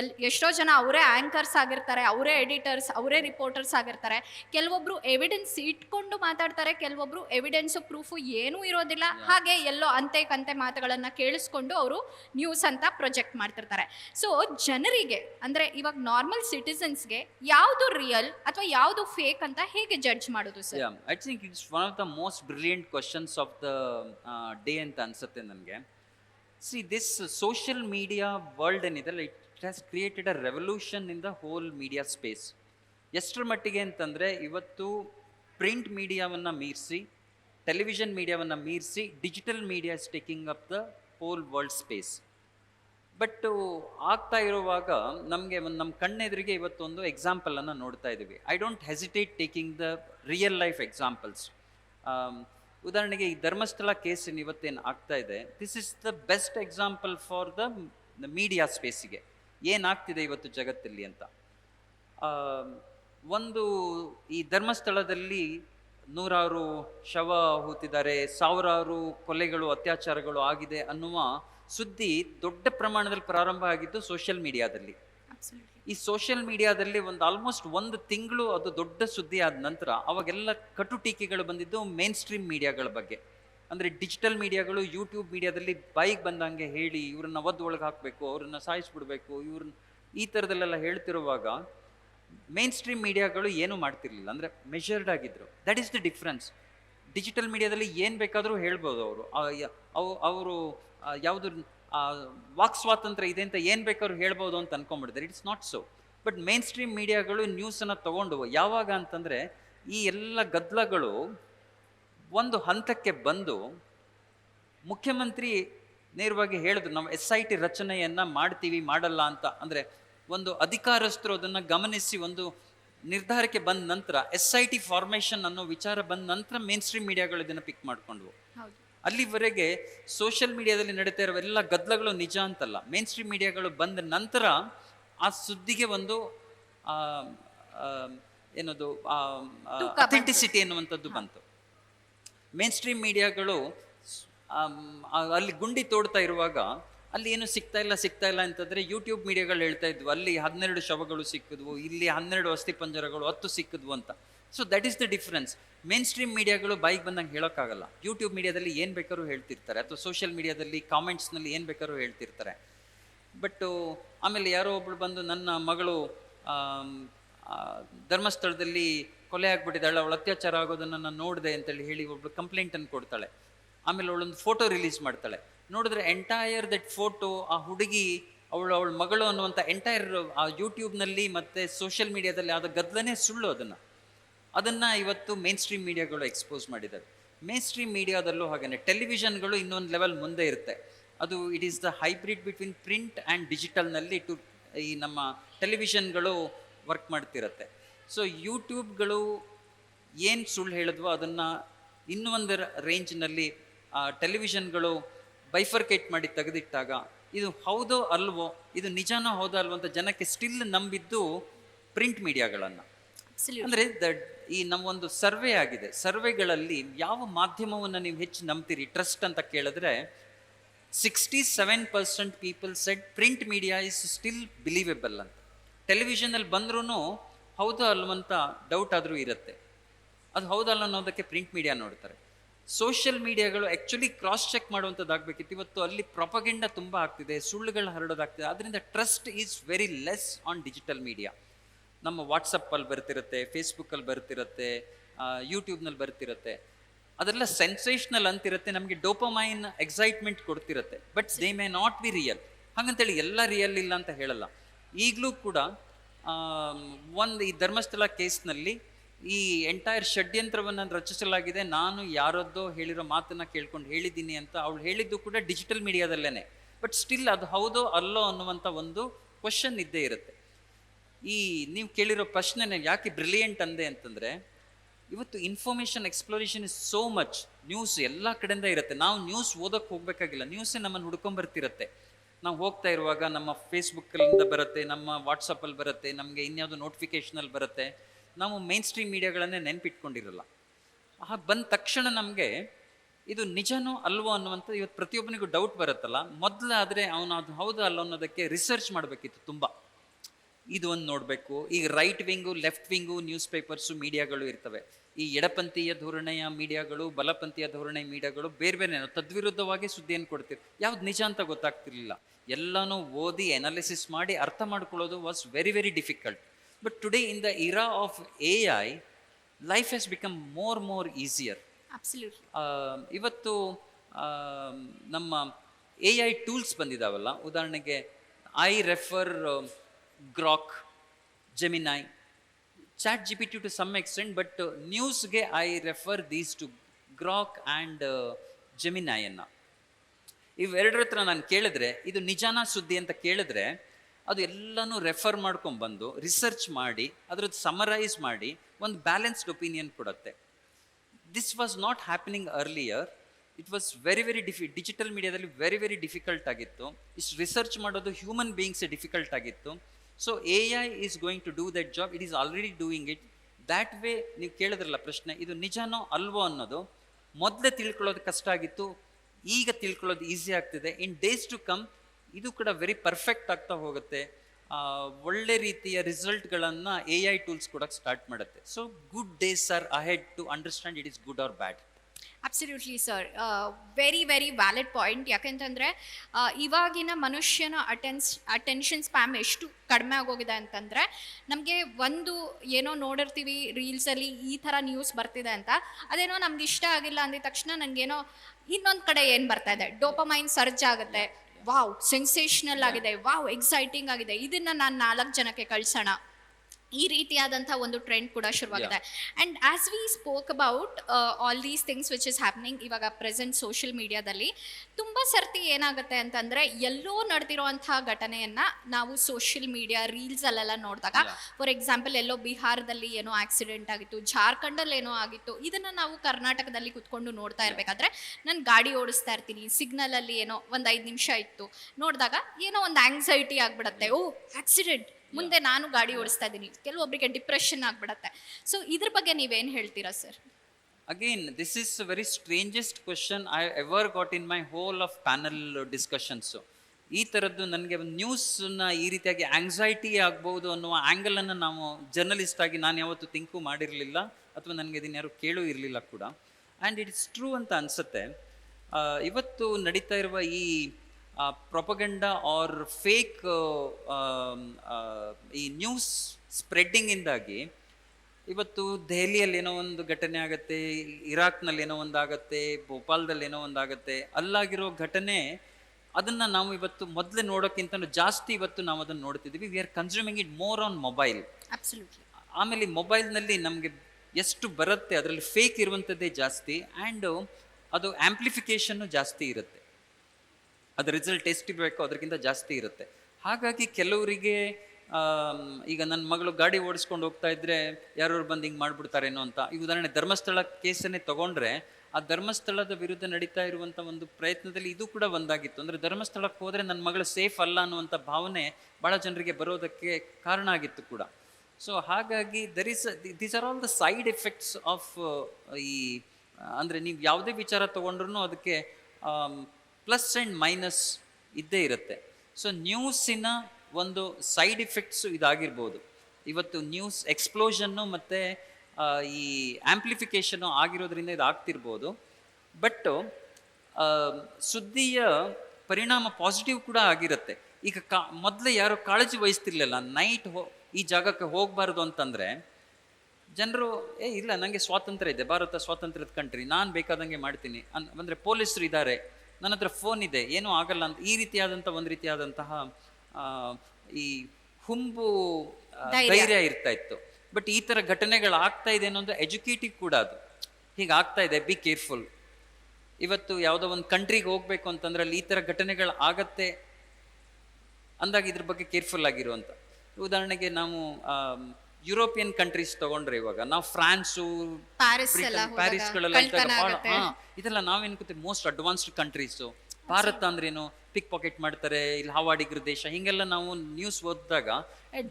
ಎಲ್ ಎಷ್ಟೋ ಜನ ಅವರೇ ಆ್ಯಂಕರ್ಸ್ ಆಗಿರ್ತಾರೆ ಅವರೇ ಎಡಿಟರ್ಸ್ ಅವರೇ ರಿಪೋರ್ಟರ್ಸ್ ಆಗಿರ್ತಾರೆ. ಕೆಲವೊಬ್ರು ಎವಿಡೆನ್ಸ್ ಇಟ್ಕೊಂಡು ಮಾತಾಡ್ತಾರೆ ಕೆಲವೊಬ್ರು ಎವಿಡೆನ್ಸು ಪ್ರೂಫು ಏನೂ ಇರೋದಿಲ್ಲ. ಹಾಗೆ ಎಲ್ಲೋ ಅಂತೆ ಕಂತೆ ಮಾತುಗಳನ್ನು ಕೇಳಿಸ್ಕೊಂಡು ಅವರು ನ್ಯೂಸ್ ಅಂತ ಪ್ರೊಜೆಕ್ಟ್ ಮಾಡ್ತಿರ್ತಾರೆ. ಸೊ ಜನರಿಗೆ ಅಂದರೆ ಇವಾಗ ನಾರ್ಮಲ್ ಸಿಟಿಸನ್ಸ್ಗೆ ಯಾವುದು ರಿಯಲ್ ಅಥವಾ ಯಾವುದು ಫೇಕ್ ಅಂತ ಹೇಗೆ ಜಡ್ಜ್ ಮಾಡೋದು sir I think it's one of the most brilliant questions of the day ಅಂತ ಅನ್ಸುತ್ತೆ ನನಗೆ. See this social media world ಏನಿದೆ it has created a revolution in the whole media space ಎಷ್ಟರ ಮಟ್ಟಿಗೆ ಅಂತಂದರೆ ಇವತ್ತು ಪ್ರಿಂಟ್ ಮೀಡಿಯಾವನ್ನು ಮೀರಿಸಿ ಟೆಲಿವಿಷನ್ ಮೀಡಿಯಾವನ್ನು ಮೀರಿಸಿ digital media is taking up the whole world space but ಆಗ್ತಾ ಇರುವಾಗ ನಮಗೆ ಒಂದು ನಮ್ಮ ಕಣ್ಣೆದುರಿಗೆ ಇವತ್ತೊಂದು ಎಕ್ಸಾಂಪಲನ್ನು ನೋಡ್ತಾ ಇದ್ದೀವಿ. I don't hesitate taking the real life examples ಉದಾಹರಣೆಗೆ ಈ ಧರ್ಮಸ್ಥಳ ಕೇಸ್ ಇವತ್ತೇನು ಆಗ್ತಾ ಇದೆ. This is the best example for the media ಸ್ಪೇಸಿಗೆ ಏನಾಗ್ತಿದೆ ಇವತ್ತು ಜಗತ್ತಲ್ಲಿ ಅಂತ? ಒಂದು ಈ ಧರ್ಮಸ್ಥಳದಲ್ಲಿ ನೂರಾರು ಶವ ಹೂತಿದ್ದಾರೆ ಸಾವಿರಾರು ಕೊಲೆಗಳು ಅತ್ಯಾಚಾರಗಳು ಆಗಿದೆ ಅನ್ನುವ ಸುದ್ದಿ ದೊಡ್ಡ ಪ್ರಮಾಣದಲ್ಲಿ ಪ್ರಾರಂಭ ಆಗಿದ್ದು ಸೋಷಿಯಲ್ ಮೀಡಿಯಾದಲ್ಲಿ. ಈ ಸೋಷಿಯಲ್ ಮೀಡಿಯಾದಲ್ಲಿ ಒಂದು ಆಲ್ಮೋಸ್ಟ್ ಒಂದು ತಿಂಗಳು ಅದು ದೊಡ್ಡ ಸುದ್ದಿ ಆದ ನಂತರ ಅವಾಗೆಲ್ಲ ಕಟು ಟೀಕೆಗಳು ಬಂದಿದ್ದು ಮೇನ್ ಸ್ಟ್ರೀಮ್ ಮೀಡಿಯಾಗಳ ಬಗ್ಗೆ. ಅಂದರೆ ಡಿಜಿಟಲ್ ಮೀಡಿಯಾಗಳು ಯೂಟ್ಯೂಬ್ ಮೀಡಿಯಾದಲ್ಲಿ ಬೈಕ್ ಬಂದಂಗೆ ಹೇಳಿ ಇವ್ರನ್ನ ಒದ್ದು ಒಳಗೆ ಹಾಕಬೇಕು, ಅವ್ರನ್ನ ಸಾಯಿಸ್ಬಿಡ್ಬೇಕು ಇವ್ರನ್ನ ಈ ಥರದಲ್ಲೆಲ್ಲ ಹೇಳ್ತಿರುವಾಗ ಮೇನ್ ಸ್ಟ್ರೀಮ್ ಮೀಡಿಯಾಗಳು ಏನೂ ಮಾಡ್ತಿರ್ಲಿಲ್ಲ. ಅಂದರೆ ಮೆಷರ್ಡ್ ಆಗಿದ್ರು. That is the difference digital ಮೀಡಿಯಾದಲ್ಲಿ ಏನು ಬೇಕಾದರೂ ಹೇಳ್ಬೋದು ಅವರು. ಅವು, ಅವರು ಯಾವುದು ವಾಕ್ ಸ್ವಾತಂತ್ರ್ಯ ಇದೆ ಅಂತ ಏನು ಬೇಕಾದ್ರೂ ಹೇಳ್ಬೋದು ಅಂತ ಅನ್ಕೊಂಡ್ಬಿಡ್ತಾರೆ. It's not so but mainstream ಮೀಡಿಯಾಗಳು ನ್ಯೂಸನ್ನು ತೊಗೊಂಡು, ಯಾವಾಗ ಅಂತಂದರೆ ಈ ಎಲ್ಲ ಗದ್ದಲಗಳು ಒಂದು ಹಂತಕ್ಕೆ ಬಂದು ಮುಖ್ಯಮಂತ್ರಿ ನೇರವಾಗಿ ಹೇಳಿದ್ರು ನಾವು ಎಸ್ ಐ ಟಿ ರಚನೆಯನ್ನು ಮಾಡ್ತೀವಿ ಮಾಡಲ್ಲ ಅಂತ. ಅಂದರೆ ಒಂದು ಅಧಿಕಾರಸ್ಥರು ಅದನ್ನು ಗಮನಿಸಿ ಒಂದು ನಿರ್ಧಾರಕ್ಕೆ ಬಂದ ನಂತರ ಎಸ್ ಐ ಟಿ ಫಾರ್ಮೇಷನ್ ಅನ್ನೋ ವಿಚಾರ ಬಂದ ನಂತರ ಮೇನ್ ಸ್ಟ್ರೀಮ್ ಮೀಡಿಯಾಗಳು ಇದನ್ನು ಪಿಕ್ ಮಾಡ್ಕೊಂಡ್ವು. ಅಲ್ಲಿವರೆಗೆ ಸೋಷಿಯಲ್ ಮೀಡಿಯಾದಲ್ಲಿ ನಡೀತಾ ಇರುವ ಎಲ್ಲ ಗದ್ದಲಗಳು ನಿಜ ಅಂತಲ್ಲ. ಮೇನ್ ಸ್ಟ್ರೀಮ್ ಮೀಡಿಯಾಗಳು ಬಂದ ನಂತರ ಆ ಸುದ್ದಿಗೆ ಒಂದು ಏನದು. ಅಥೆಂಟಿಸಿಟಿ ಎನ್ನುವಂಥದ್ದು ಬಂತು. ಮೇನ್ ಸ್ಟ್ರೀಮ್ ಮೀಡಿಯಾಗಳು ಅಲ್ಲಿ ಗುಂಡಿ ತೋಡ್ತಾ ಇರುವಾಗ ಅಲ್ಲಿ ಏನು ಸಿಗ್ತಾ ಇಲ್ಲ ಸಿಗ್ತಾ ಇಲ್ಲ ಅಂತಂದರೆ ಯೂಟ್ಯೂಬ್ ಮೀಡಿಯಾಗಳು ಹೇಳ್ತಾ ಇದ್ವು, ಅಲ್ಲಿ ಹನ್ನೆರಡು ಶವಗಳು ಸಿಕ್ಕಿದ್ವು, ಇಲ್ಲಿ ಹನ್ನೆರಡು ಅಸ್ಥಿ ಪಂಜರಗಳು, ಹತ್ತು ಸಿಕ್ಕಿದ್ವು ಅಂತ. So that is the difference mainstream ಮೀಡಿಯಾಗಳು bike ಬಂದಂಗೆ ಹೇಳೋಕ್ಕಾಗಲ್ಲ. ಯೂಟ್ಯೂಬ್ ಮೀಡಿಯಾದಲ್ಲಿ ಏನು ಬೇಕಾದ್ರೂ ಹೇಳ್ತಿರ್ತಾರೆ, ಅಥವಾ ಸೋಷಿಯಲ್ ಮೀಡಿಯಾದಲ್ಲಿ ಕಾಮೆಂಟ್ಸ್ನಲ್ಲಿ ಏನು ಬೇಕಾದ್ರೂ ಹೇಳ್ತಿರ್ತಾರೆ. ಬಟ್ ಆಮೇಲೆ ಯಾರೋ ಒಬ್ಳು ಬಂದು ನನ್ನ ಮಗಳು ಧರ್ಮಸ್ಥಳದಲ್ಲಿ ಕೊಲೆ ಆಗ್ಬಿಟ್ಟಿದ್ದಾಳೆ ಅವಳು ಅತ್ಯಾಚಾರ ಆಗೋದನ್ನು ನಾನು ನೋಡಿದೆ ಅಂತೇಳಿ ಹೇಳಿ ಒಬ್ಳು ಕಂಪ್ಲೇಂಟನ್ನು ಕೊಡ್ತಾಳೆ. ಆಮೇಲೆ ಅವಳೊಂದು ಫೋಟೋ ರಿಲೀಸ್ ಮಾಡ್ತಾಳೆ. ನೋಡಿದ್ರೆ ಎಂಟೈರ್ ದಟ್ ಫೋಟೋ ಆ ಹುಡುಗಿ, ಅವಳು ಅವಳ ಮಗಳು ಅನ್ನುವಂಥ ಎಂಟೈರ್ ಆ ಯೂಟ್ಯೂಬ್ನಲ್ಲಿ ಮತ್ತು ಸೋಷಿಯಲ್ ಮೀಡಿಯಾದಲ್ಲಿ ಆದ ಗದ್ದಲನೇ ಸುಳ್ಳು ಅದನ್ನು. ಅದನ್ನು ಇವತ್ತು ಮೇನ್ ಸ್ಟ್ರೀಮ್ ಮೀಡಿಯಾಗಳು ಎಕ್ಸ್ಪೋಸ್ ಮಾಡಿದ್ದಾರೆ. ಮೇನ್ ಸ್ಟ್ರೀಮ್ ಮೀಡಿಯಾದಲ್ಲೂ ಹಾಗೆಯೇ ಟೆಲಿವಿಷನ್ಗಳು ಇನ್ನೊಂದು ಲೆವೆಲ್ ಮುಂದೆ ಇರುತ್ತೆ. ಅದು it is the hybrid between print and ಡಿಜಿಟಲ್ನಲ್ಲಿ to ಈ ನಮ್ಮ ಟೆಲಿವಿಷನ್ಗಳು ವರ್ಕ್ ಮಾಡ್ತಿರತ್ತೆ. ಸೊ ಯೂಟ್ಯೂಬ್ಗಳು ಏನು ಸುಳ್ಳು ಹೇಳಿದ್ವೋ ಅದನ್ನು ಇನ್ನೂ ಒಂದು ರೇಂಜ್ನಲ್ಲಿ ಟೆಲಿವಿಷನ್ಗಳು ಬೈಫರ್ಕೇಟ್ ಮಾಡಿ ತೆಗೆದಿಟ್ಟಾಗ ಇದು ಹೌದೋ ಅಲ್ವೋ ಇದು ನಿಜಾನೋ ಹೌದೋ ಅಲ್ವೋ ಅಂತ ಜನಕ್ಕೆ ಸ್ಟಿಲ್ ನಂಬಿದ್ದು ಪ್ರಿಂಟ್ ಮೀಡಿಯಾಗಳನ್ನು ಅಂದರೆ ದ ಈ ನಮ್ಮೊಂದು ಸರ್ವೆ ಆಗಿದೆ. ಸರ್ವೆಗಳಲ್ಲಿ ಯಾವ ಮಾಧ್ಯಮವನ್ನು ನೀವು ಹೆಚ್ಚು ನಂಬ್ತೀರಿ? ಟ್ರಸ್ಟ್ ಅಂತ ಕೇಳಿದ್ರೆ sixty seven percent people said print media is still believable ಅಂತ ಟೆಲಿವಿಷನಲ್ಲಿ ಬಂದ್ರೂ ಹೌದಾ ಅಲ್ವಂತ ಡೌಟ್ ಆದರೂ ಇರುತ್ತೆ. ಅದು ಹೌದಲ್ಲ ಅನ್ನೋದಕ್ಕೆ ಪ್ರಿಂಟ್ ಮೀಡಿಯಾ ನೋಡ್ತಾರೆ. ಸೋಷಿಯಲ್ ಮೀಡಿಯಾಗಳು ಆ್ಯಕ್ಚುಲಿ ಕ್ರಾಸ್ ಚೆಕ್ ಮಾಡುವಂಥದ್ದಾಗಬೇಕಿತ್ತು ಇವತ್ತು ಅಲ್ಲಿ ಪ್ರೊಪಗೆಂಡ ತುಂಬ ಆಗ್ತಿದೆ, ಸುಳ್ಳುಗಳು ಹರಡೋದಾಗ್ತಿದೆ. ಅದರಿಂದ trust is very less on digital media ನಮ್ಮ ವಾಟ್ಸಪ್ಪಲ್ಲಿ ಬರ್ತಿರುತ್ತೆ ಫೇಸ್ಬುಕ್ಕಲ್ಲಿ ಬರ್ತಿರುತ್ತೆ ಯೂಟ್ಯೂಬ್ನಲ್ಲಿ ಬರ್ತಿರುತ್ತೆ. ಅದೆಲ್ಲ ಸೆನ್ಸೇಷನಲ್ ಅಂತಿರುತ್ತೆ, ನಮಗೆ dopamine excitement ಕೊಡ್ತಿರುತ್ತೆ. But they may not be real ಹಾಗಂತೇಳಿ ಎಲ್ಲ ರಿಯಲ್ ಇಲ್ಲ ಅಂತ ಹೇಳಲ್ಲ. ಈಗಲೂ ಕೂಡ ಒಂದು ಈ ಧರ್ಮಸ್ಥಳ ಕೇಸ್ನಲ್ಲಿ ಈ ಎಂಟೈರ್ ಷಡ್ಯಂತ್ರವನ್ನು ರಚಿಸಲಾಗಿದೆ. ನಾನು ಯಾರದ್ದೋ ಹೇಳಿರೋ ಮಾತನ್ನು ಕೇಳ್ಕೊಂಡು ಹೇಳಿದ್ದೀನಿ ಅಂತ ಅವಳು ಹೇಳಿದ್ದು ಕೂಡ ಡಿಜಿಟಲ್ ಮೀಡಿಯಾದಲ್ಲೇ ಬಟ್ ಸ್ಟಿಲ್ ಅದು ಹೌದೋ ಅಲ್ಲೋ ಅನ್ನುವಂಥ ಒಂದು ಕ್ವಶನ್ ಇದ್ದೇ ಇರುತ್ತೆ. ಈ ನೀವು ಕೇಳಿರೋ ಪ್ರಶ್ನೆ ಯಾಕೆ ಬ್ರಿಲಿಯಂಟ್ ಅಂದೆ ಅಂತಂದರೆ, ಇವತ್ತು information exploration is so much news ಎಲ್ಲ ಕಡೆಯಿಂದ ಇರುತ್ತೆ. ನಾವು ನ್ಯೂಸ್ ಓದೋಕ್ಕೆ ಹೋಗಬೇಕಾಗಿಲ್ಲ. ನ್ಯೂಸೇ ನಮ್ಮನ್ನು ಹುಡ್ಕೊಂಬರ್ತಿರುತ್ತೆ. ನಾವು ಹೋಗ್ತಾ ಇರುವಾಗ ನಮ್ಮ ಫೇಸ್ಬುಕ್ಕಲ್ಲಿಂದ ಬರುತ್ತೆ, ನಮ್ಮ ವಾಟ್ಸಪ್ಪಲ್ಲಿ ಬರುತ್ತೆ, ನಮಗೆ ಇನ್ಯಾವುದು ನೋಟಿಫಿಕೇಶನಲ್ಲಿ ಬರುತ್ತೆ, ನಾವು ಮೈನ್ ಸ್ಟ್ರೀಮ್ ಮೀಡಿಯಾಗಳನ್ನೇ ನೆನ್ಪಿಟ್ಕೊಂಡಿರಲ್ಲ. ಹಾಗೆ ಬಂದ ತಕ್ಷಣ ನಮಗೆ ಇದು ನಿಜನೋ ಅಲ್ವೋ ಅನ್ನುವಂಥ ಇವತ್ತು ಪ್ರತಿಯೊಬ್ಬನಿಗೂ ಡೌಟ್ ಬರುತ್ತಲ್ಲ. ಮೊದಲಾದರೆ ಅವನು ಅದು ಹೌದು ಅಲ್ಲ ಅನ್ನೋದಕ್ಕೆ ರಿಸರ್ಚ್ ಮಾಡಬೇಕಿತ್ತು ತುಂಬ. ಇದು ಒಂದು ನೋಡಬೇಕು ಈಗ right wing left wing newspapers ಮೀಡಿಯಾಗಳು ಇರ್ತವೆ. ಈ ಎಡಪಂಥೀಯ ಧೋರಣೆಯ ಮೀಡಿಯಾಗಳು ಬಲಪಂಥೀಯ ಧೋರಣೆಯ ಮೀಡಿಯಾಗಳು ಬೇರೆ ಬೇರೆ ತದ್ವಿರುದ್ಧವಾಗಿ ಸುದ್ದಿಯನ್ನು ಕೊಡ್ತೀವಿ ಯಾವ್ದು ನಿಜ ಅಂತ ಗೊತ್ತಾಗ್ತಿರ್ಲಿಲ್ಲ. ಎಲ್ಲನೂ ಓದಿ ಅನಾಲಿಸಿಸ್ ಮಾಡಿ ಅರ್ಥ ಮಾಡ್ಕೊಳ್ಳೋದು was very very difficult but today in the era of A I life has become more more easier ಇವತ್ತು ನಮ್ಮ ಎ ಐ ಟೂಲ್ಸ್ ಬಂದಿದಾವಲ್ಲ ಉದಾಹರಣೆಗೆ I refer Grok Gemini chat G P T to some extent but ನ್ಯೂಸ್ಗೆ I refer these to Grok and ಜಮಿನಾಯನ್ನ ಇವೆರಡರ ಹತ್ರ ನಾನು ಕೇಳಿದ್ರೆ, ಇದು ನಿಜಾನ ಸುದ್ದಿ ಅಂತ ಕೇಳಿದ್ರೆ, ಅದು ಎಲ್ಲನೂ ರೆಫರ್ ಮಾಡ್ಕೊಂಡ್ಬಂದು ರಿಸರ್ಚ್ ಮಾಡಿ ಅದ್ರದ್ದು ಸಮರೈಸ್ ಮಾಡಿ, ಒಂದು ಬ್ಯಾಲೆನ್ಸ್ಡ್ ಒಪಿನಿಯನ್ ಕೊಡುತ್ತೆ. This was not happening earlier it was very very ಡಿಫಿ digital ಮೀಡಿಯಾದಲ್ಲಿ ವೆರಿ ವೆರಿ ಡಿಫಿಕಲ್ಟ್ ಆಗಿತ್ತು. ಇಷ್ಟು ರಿಸರ್ಚ್ ಮಾಡೋದು ಹ್ಯೂಮನ್ ಬೀಯಿಂಗ್ಸ್ ಡಿಫಿಕಲ್ಟ್ ಆಗಿತ್ತು. So A I is going to do that job it is already doing it that way ನೀವು ಕೇಳಿದ್ರಲ್ಲ ಪ್ರಶ್ನೆ, ಇದು ನಿಜನೋ ಅಲ್ವೋ ಅನ್ನೋದು ಮೊದಲೇ ತಿಳ್ಕೊಳ್ಳೋದು ಕಷ್ಟ ಆಗಿತ್ತು. ಈಗ ತಿಳ್ಕೊಳ್ಳೋದು ಈಸಿ ಆಗ್ತಿದೆ. ಇನ್ ಡೇಸ್ ಟು ಕಮ್ ಇದು ಕೂಡ ವೆರಿ ಪರ್ಫೆಕ್ಟ್ ಆಗ್ತಾ ಹೋಗುತ್ತೆ. ಒಳ್ಳೆ ರೀತಿಯ ರಿಸಲ್ಟ್ಗಳನ್ನು ಎ ಐ ಟೂಲ್ಸ್ ಕೊಡೋಕ್ಕೆ ಸ್ಟಾರ್ಟ್ ಮಾಡುತ್ತೆ. So good days are ahead to understand it is good or bad absolutely sir very very valid point ಯಾಕೆಂತಂದರೆ ಇವಾಗಿನ ಮನುಷ್ಯನ ಅಟೆನ್ಸ್ ಅಟೆನ್ಷನ್ ಸ್ಪ್ಯಾಮ್ ಎಷ್ಟು ಕಡಿಮೆ ಆಗೋಗಿದೆ ಅಂತಂದರೆ ನಮಗೆ ಒಂದು ಏನೋ ನೋಡಿರ್ತೀವಿ ರೀಲ್ಸಲ್ಲಿ ಈ ಥರ ನ್ಯೂಸ್ ಬರ್ತಿದೆ ಅಂತ. ಅದೇನೋ ನಮ್ಗೆ ಇಷ್ಟ ಆಗಿಲ್ಲ ಅಂದಿದ ತಕ್ಷಣ ನನಗೇನೋ ಇನ್ನೊಂದು ಕಡೆ ಏನು ಬರ್ತಾ ಇದೆ? ಡೋಪಮೈನ್ ಸರ್ಜ್ ಆಗುತ್ತೆ. ವಾವ್ ಸೆನ್ಸೇಷನಲ್ ಆಗಿದೆ. ವಾವ್ ಎಕ್ಸೈಟಿಂಗ್ ಆಗಿದೆ. ಇದನ್ನು ನಾನು ನಾಲ್ಕು ಜನಕ್ಕೆ ಕಳ್ಸೋಣ. ಈ ರೀತಿಯಾದಂಥ ಒಂದು ಟ್ರೆಂಡ್ ಕೂಡ ಶುರುವಾಗಿದೆ. And as we spoke about all these things which is happening ಇವಾಗ ಪ್ರೆಸೆಂಟ್ ಸೋಷಿಯಲ್ ಮೀಡಿಯಾದಲ್ಲಿ ತುಂಬ ಸರ್ತಿ ಏನಾಗುತ್ತೆ ಅಂತಂದರೆ ಎಲ್ಲೋ ನಡೆದಿರೋವಂಥ ಘಟನೆಯನ್ನು ನಾವು ಸೋಷಿಯಲ್ ಮೀಡಿಯಾ ರೀಲ್ಸಲ್ಲೆಲ್ಲ ನೋಡಿದಾಗ ಫಾರ್ ಎಕ್ಸಾಂಪಲ್ ಎಲ್ಲೋ ಬಿಹಾರದಲ್ಲಿ ಏನೋ ಆಕ್ಸಿಡೆಂಟ್ ಆಗಿತ್ತು ಜಾರ್ಖಂಡಲ್ಲಿ ಏನೋ ಆಗಿತ್ತು ಇದನ್ನು ನಾವು ಕರ್ನಾಟಕದಲ್ಲಿ ಕುತ್ಕೊಂಡು ನೋಡ್ತಾ ಇರಬೇಕಾದ್ರೆ ನಾನು ಗಾಡಿ ಓಡಿಸ್ತಾ ಇರ್ತೀನಿ ಸಿಗ್ನಲಲ್ಲಿ ಏನೋ ಒಂದು ಐದು ನಿಮಿಷ ಇತ್ತು ನೋಡಿದಾಗ ಏನೋ ಒಂದು ಆಂಗ್ಸೈಟಿ ಆಗಿಬಿಡತ್ತೆ ಓ ಆಕ್ಸಿಡೆಂಟ್ ಮುಂದೆ ನಾನು ಗಾಡಿ ಓಡಿಸ್ತಾ ಇದ್ದೀನಿ. ಕೆಲವೊಬ್ಬರಿಗೆ ಡಿಪ್ರೆಷನ್ ಆಗ್ಬಿಡತ್ತೆ. ಸೊ ಇದ್ರ ಬಗ್ಗೆ ನೀವೇನು ಹೇಳ್ತೀರಾ sir again this is very strangest question I ever got in my whole of panel discussions ಈ ಥರದ್ದು ನನಗೆ ಒಂದು ನ್ಯೂಸನ್ನ ಈ ರೀತಿಯಾಗಿ ಆಂಗ್ಸೈಟಿ ಆಗ್ಬೋದು ಅನ್ನುವ ಆ್ಯಂಗಲನ್ನು ನಾವು ಜರ್ನಲಿಸ್ಟ್ ಆಗಿ ನಾನು ಯಾವತ್ತೂ ಥಿಂಕು ಮಾಡಿರಲಿಲ್ಲ ಅಥವಾ ನನಗೆ ಇದನ್ನು ಯಾರು ಕೇಳೂ ಇರಲಿಲ್ಲ ಕೂಡ. ಆ್ಯಂಡ್ ಇಟ್ಸ್ ಟ್ರೂ ಅಂತ ಅನಿಸುತ್ತೆ. ಇವತ್ತು ನಡೀತಾ ಇರುವ ಈ ಪ್ರೊಪಗಂಡ ಆರ್ ಫೇಕ್ ಈ ನ್ಯೂಸ್ ಸ್ಪ್ರೆಡ್ಡಿಂಗಿಂದಾಗಿ ಇವತ್ತು ದೆಹಲಿಯಲ್ಲಿ ಏನೋ ಒಂದು ಘಟನೆ ಆಗುತ್ತೆ ಇರಾಕ್ನಲ್ಲಿ ಏನೋ ಒಂದಾಗತ್ತೆ ಭೋಪಾಲ್ದಲ್ಲಿ ಏನೋ ಒಂದಾಗತ್ತೆ ಅಲ್ಲಾಗಿರೋ ಘಟನೆ ಅದನ್ನು ನಾವು ಇವತ್ತು ಮೊದಲೇ ನೋಡೋಕ್ಕಿಂತ ಜಾಸ್ತಿ ಇವತ್ತು ನಾವು ಅದನ್ನು ನೋಡ್ತಿದ್ದೀವಿ. We are consuming it more on mobile ಆಮೇಲೆ ಮೊಬೈಲ್ನಲ್ಲಿ ನಮಗೆ ಎಷ್ಟು ಬರುತ್ತೆ ಅದರಲ್ಲಿ ಫೇಕ್ ಇರುವಂಥದ್ದೇ ಜಾಸ್ತಿ ಆ್ಯಂಡ್ ಅದು ಆ್ಯಂಪ್ಲಿಫಿಕೇಷನ್ನು ಜಾಸ್ತಿ ಇರುತ್ತೆ. ಅದು ರಿಸಲ್ಟ್ ಬೇಕೋ ಅದಕ್ಕಿಂತ ಜಾಸ್ತಿ ಇರುತ್ತೆ. ಹಾಗಾಗಿ ಕೆಲವರಿಗೆ ಈಗ ನನ್ನ ಮಗಳು ಗಾಡಿ ಓಡಿಸ್ಕೊಂಡು ಹೋಗ್ತಾ ಇದ್ರೆ ಯಾರು ಬಂದು ಹಿಂಗೆ ಮಾಡ್ಬಿಡ್ತಾರೇನೋ ಅಂತ. ಈ ಉದಾಹರಣೆ ಧರ್ಮಸ್ಥಳ ಕೇಸನ್ನೇ ತಗೊಂಡ್ರೆ ಆ ಧರ್ಮಸ್ಥಳದ ವಿರುದ್ಧ ನಡೀತಾ ಇರುವಂಥ ಒಂದು ಪ್ರಯತ್ನದಲ್ಲಿ ಇದು ಕೂಡ ಒಂದಾಗಿತ್ತು. ಅಂದರೆ ಧರ್ಮಸ್ಥಳಕ್ಕೆ ಹೋದರೆ ನನ್ನ ಮಗಳು ಸೇಫ್ ಅಲ್ಲ ಅನ್ನುವಂಥ ಭಾವನೆ ಭಾಳ ಜನರಿಗೆ ಬರೋದಕ್ಕೆ ಕಾರಣ ಆಗಿತ್ತು ಕೂಡ. ಸೊ ಹಾಗಾಗಿ there is these are all the side effects of ಈ, ಅಂದರೆ ನೀವು ಯಾವುದೇ ವಿಚಾರ ತಗೊಂಡ್ರೂ ಅದಕ್ಕೆ ಪ್ಲಸ್ ಆ್ಯಂಡ್ ಮೈನಸ್ ಇದ್ದೇ ಇರುತ್ತೆ. ಸೊ ನ್ಯೂಸಿನ ಒಂದು ಸೈಡ್ ಇಫೆಕ್ಟ್ಸು ಇದಾಗಿರ್ಬೋದು. ಇವತ್ತು ನ್ಯೂಸ್ ಎಕ್ಸ್ಪ್ಲೋಷನ್ನು ಮತ್ತು ಈ ಆ್ಯಂಪ್ಲಿಫಿಕೇಷನು ಆಗಿರೋದ್ರಿಂದ ಇದು ಆಗ್ತಿರ್ಬೋದು ಬಟ್ ಸುದ್ದಿಯ ಪರಿಣಾಮ ಪಾಸಿಟಿವ್ ಕೂಡ ಆಗಿರುತ್ತೆ. ಈಗ ಕಾ, ಮೊದಲು ಯಾರು ಕಾಳಜಿ ವಹಿಸ್ತಿರ್ಲಿಲ್ಲ. ನೈಟ್ ಹೋ, ಈ ಜಾಗಕ್ಕೆ ಹೋಗಬಾರ್ದು ಅಂತಂದರೆ, ಜನರು, ಏ, ಇಲ್ಲ ನನಗೆ ಸ್ವಾತಂತ್ರ್ಯ ಇದೆ. ಭಾರತ ಸ್ವಾತಂತ್ರ್ಯದ ಕಂಟ್ರಿ ನಾನು ಬೇಕಾದಂಗೆ ಮಾಡ್ತೀನಿ. ಅನ್, ಅಂದರೆ ಪೊಲೀಸರು ಇದ್ದಾರೆ ನನ್ನ ಹತ್ರ ಫೋನ್ ಇದೆ. ಏನೂ ಆಗಲ್ಲ ಅಂತ ಈ ರೀತಿಯಾದಂಥ ಒಂದು ರೀತಿಯಾದಂತಹ ಆ, ಈ ಹುಂಬು ಧೈರ್ಯ. ಇರ್ತಾ ಇತ್ತು. ಬಟ್ ಈ ಥರ ಘಟನೆಗಳು ಆಗ್ತಾ ಇದೆ ಅನ್ನೋದು ಎಜುಕೇಟಿವ್ ಕೂಡ ಅದು. ಹೀಗೆ ಆಗ್ತಾ ಇದೆ. ಬಿ ಕೇರ್ಫುಲ್ ಇವತ್ತು ಯಾವುದೋ ಒಂದು ಕಂಟ್ರಿಗೆ ಹೋಗ್ಬೇಕು ಅಂತಂದ್ರೆ ಅಲ್ಲಿ ಈ ಥರ ಘಟನೆಗಳು ಆಗತ್ತೆ. ಅಂದಾಗ ಇದ್ರ ಬಗ್ಗೆ ಕೇರ್ಫುಲ್ ಆಗಿರುವಂತ ಉದಾಹರಣೆಗೆ ನಾವು ಯುರೋಪಿಯನ್ ಕಂಟ್ರೀಸ್ ತಗೊಂಡ್ರೆ ಇವಾಗ ನಾವು ಫ್ರಾನ್ಸು ಪ್ಯಾರಿಸ್ ಎಲ್ಲ ಪ್ಯಾರಿಸ್ಗಳೆಲ್ಲ ಇದೆಲ್ಲ ನಾವೇನ್ ಕೂತೀವಿ ಮೋಸ್ಟ್ ಅಡ್ವಾನ್ಸ್ಡ್ ಕಂಟ್ರೀಸು ಭಾರತ ಅಂದ್ರೇನು ಪಿಕ್ ಪಾಕೆಟ್ ಮಾಡ್ತಾರೆ ಇಲ್ಲಿ ಹಾವಾಡಿಗ್ರ ದೇಶ ಹಿಂಗೆಲ್ಲ ನಾವು ನ್ಯೂಸ್ ಓದಿದಾಗ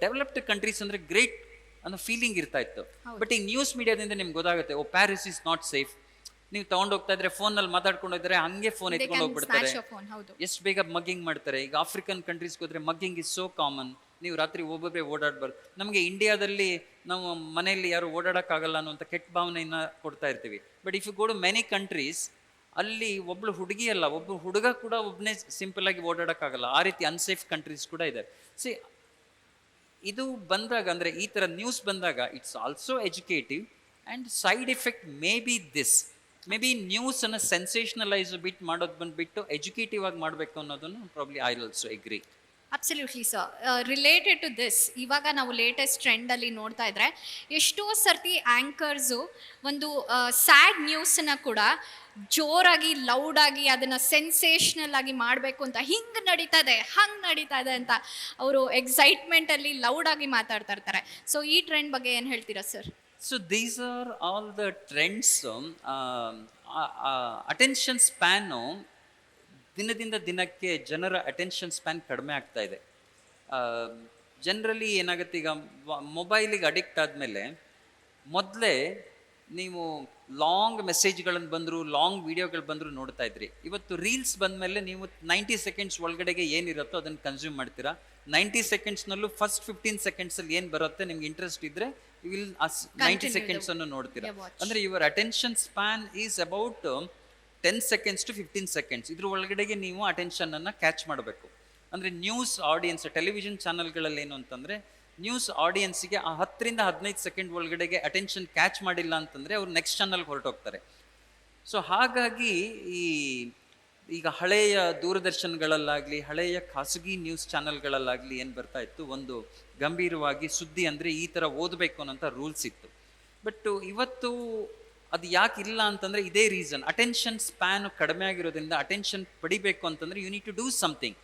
ಡೆವಲಪ್ಡ್ ಕಂಟ್ರೀಸ್ ಅಂದ್ರೆ ಗ್ರೇಟ್ ಅನ್ನೋ ಫೀಲಿಂಗ್ ಇರ್ತಾ ಇತ್ತು. ಬಟ್ ಈ ನ್ಯೂಸ್ ಮೀಡಿಯಾದಿಂದ ನಿಮ್ಗೆ ಗೊತ್ತಾಗುತ್ತೆ oh Paris is not safe ನೀವು ತಗೊಂಡ್ ಹೋಗ್ತಾ ಇದ್ರೆ ಫೋನಲ್ಲಿ ಮಾತಾಡ್ಕೊಂಡು ಹೋದ್ರೆ ಹಂಗೆ ಫೋನ್ ಎತ್ಕೊಂಡು ಹೋಗ್ಬಿಡ್ತಾರೆ. ಫೋನ್ ಎಷ್ಟು ಬೇಗ ಮಗ್ಗಿಂಗ್ ಮಾಡ್ತಾರೆ. ಈಗ ಆಫ್ರಿಕನ್ ಕಂಟ್ರೀಸ್ಗೆ ಹೋದ್ರೆ ಮಗ್ಗಿಂಗ್ ಇಸ್ ಸೋ ಕಾಮನ್ ನೀವು ರಾತ್ರಿ ಒಬ್ಬೊಬ್ಬರೇ ಓಡಾಡ್ಬಾರ್ದು. ನಮಗೆ ಇಂಡಿಯಾದಲ್ಲಿ ನಾವು ಮನೆಯಲ್ಲಿ ಯಾರು ಓಡಾಡೋಕ್ಕಾಗಲ್ಲ ಅನ್ನುವಂಥ ಕೆಟ್ಟ ಭಾವನೆಯನ್ನ ಕೊಡ್ತಾ ಇರ್ತೀವಿ. But if you go to many countries ಅಲ್ಲಿ ಒಬ್ಳು ಹುಡುಗಿ ಅಲ್ಲ ಒಬ್ಬ ಹುಡುಗ ಕೂಡ ಒಬ್ಬನೇ ಸಿಂಪಲ್ ಆಗಿ ಓಡಾಡೋಕ್ಕಾಗಲ್ಲ. ಆ ರೀತಿ ಅನ್ಸೇಫ್ ಕಂಟ್ರೀಸ್ ಕೂಡ ಇದೆ. ಸಿ ಇದು ಬಂದಾಗ ಅಂದರೆ ಈ ಥರ ನ್ಯೂಸ್ ಬಂದಾಗ it's also educative and side effect may be this may be ನ್ಯೂಸನ್ನು sensationalise ಬಿಟ್ ಮಾಡೋದು ಬಂದುಬಿಟ್ಟು ಎಜುಕೇಟಿವ್ ಆಗಿ ಮಾಡಬೇಕು ಅನ್ನೋದನ್ನು probably I also agree absolutely sir related to this ಇವಾಗ ನಾವು ಲೇಟೆಸ್ಟ್ ಟ್ರೆಂಡಲ್ಲಿ ನೋಡ್ತಾ ಇದ್ರೆ, ಎಷ್ಟೋ ಸರ್ತಿ ಆ್ಯಂಕರ್ಸು ಒಂದು ಸ್ಯಾಡ್ ನ್ಯೂಸನ್ನ ಕೂಡ ಜೋರಾಗಿ ಲೌಡಾಗಿ ಅದನ್ನು ಸೆನ್ಸೇಷನಲ್ ಆಗಿ ಮಾಡಬೇಕು ಅಂತ ಹಿಂಗೆ ನಡೀತಾ ಇದೆ, ಹಂಗೆ ನಡೀತಾ ಇದೆ ಅಂತ ಅವರು ಎಕ್ಸೈಟ್ಮೆಂಟಲ್ಲಿ ಲೌಡಾಗಿ ಮಾತಾಡ್ತಾ ಇರ್ತಾರೆ. ಸೊ ಈ ಟ್ರೆಂಡ್ ಬಗ್ಗೆ ಏನು ಹೇಳ್ತೀರಾ sir so these are all the trends attention span ದಿನದಿಂದ ದಿನಕ್ಕೆ ಜನರ ಅಟೆನ್ಷನ್ ಸ್ಪ್ಯಾನ್ ಕಡಿಮೆ ಆಗ್ತಾ ಇದೆ. ಜನರಲಿ ಏನಾಗುತ್ತೆ ಈಗ ಮೊಬೈಲಿಗೆ ಅಡಿಕ್ಟ್ ಆದಮೇಲೆ ಮೊದಲೇ ನೀವು ಲಾಂಗ್ ಮೆಸೇಜ್ಗಳನ್ನು ಬಂದರೂ ಲಾಂಗ್ ವೀಡಿಯೋಗಳು ಬಂದರೂ ನೋಡ್ತಾ ಇದ್ರಿ. ಇವತ್ತು ರೀಲ್ಸ್ ಬಂದಮೇಲೆ ನೀವು ನೈಂಟಿ ಸೆಕೆಂಡ್ಸ್ ಒಳಗಡೆಗೆ ಏನಿರುತ್ತೋ ಅದನ್ನು ಕನ್ಸ್ಯೂಮ್ ಮಾಡ್ತೀರಾ. ನೈಂಟಿ ಸೆಕೆಂಡ್ಸ್ನಲ್ಲೂ ಫಸ್ಟ್ ಫಿಫ್ಟೀನ್ ಸೆಕೆಂಡ್ಸಲ್ಲಿ ಏನು ಬರುತ್ತೆ ನಿಮ್ಗೆ ಇಂಟ್ರೆಸ್ಟ್ ಇದ್ದರೆ ವಿಲ್ ನೈಂಟಿ ಸೆಕೆಂಡ್ಸನ್ನು ನೋಡ್ತೀರಾ. ಅಂದರೆ your attention span is about ten seconds to fifteen seconds ಇದ್ರ ಒಳಗಡೆಗೆ ನೀವು ಅಟೆನ್ಷನ್ ಅನ್ನ ಕ್ಯಾಚ್ ಮಾಡಬೇಕು. ಅಂದ್ರೆ ನ್ಯೂಸ್ ಆಡಿಯನ್ಸ್ ಟೆಲಿವಿಷನ್ ಚಾನಲ್ಗಳಲ್ಲಿ ಏನು ಅಂತಂದ್ರೆ ನ್ಯೂಸ್ ಆಡಿಯನ್ಸ್ಗೆ ಆ ಹತ್ತರಿಂದ ಹದಿನೈದು ಸೆಕೆಂಡ್ ಒಳಗಡೆಗೆ ಅಟೆನ್ಷನ್ ಕ್ಯಾಚ್ ಮಾಡಿಲ್ಲ ಅಂತಂದ್ರೆ ಅವ್ರು ನೆಕ್ಸ್ಟ್ ಚಾನಲ್ಗೆ ಹೊರಟೋಗ್ತಾರೆ. ಸೊ ಹಾಗಾಗಿ ಈ, ಈಗ ಹಳೆಯ ದೂರದರ್ಶನಗಳಲ್ಲಾಗಲಿ, ಹಳೆಯ ಖಾಸಗಿ ನ್ಯೂಸ್ ಚಾನಲ್ಗಳಲ್ಲಾಗಲಿ ಏನು ಬರ್ತಾ ಇತ್ತು? ಒಂದು ಗಂಭೀರವಾಗಿ ಸುದ್ದಿ ಅಂದರೆ ಈ ಥರ ಓದಬೇಕು ಅನ್ನೋಂಥ ರೂಲ್ಸ್ ಇತ್ತು. ಬಟ್ ಇವತ್ತು ಅದು ಯಾಕೆ ಇಲ್ಲ ಅಂತಂದರೆ ಇದೇ ರೀಸನ್ ಅಟೆನ್ಷನ್ ಸ್ಪ್ಯಾನ್ ಕಡಿಮೆ ಆಗಿರೋದ್ರಿಂದ ಅಟೆನ್ಷನ್ ಪಡಿಬೇಕು ಅಂತಂದರೆ you need to do something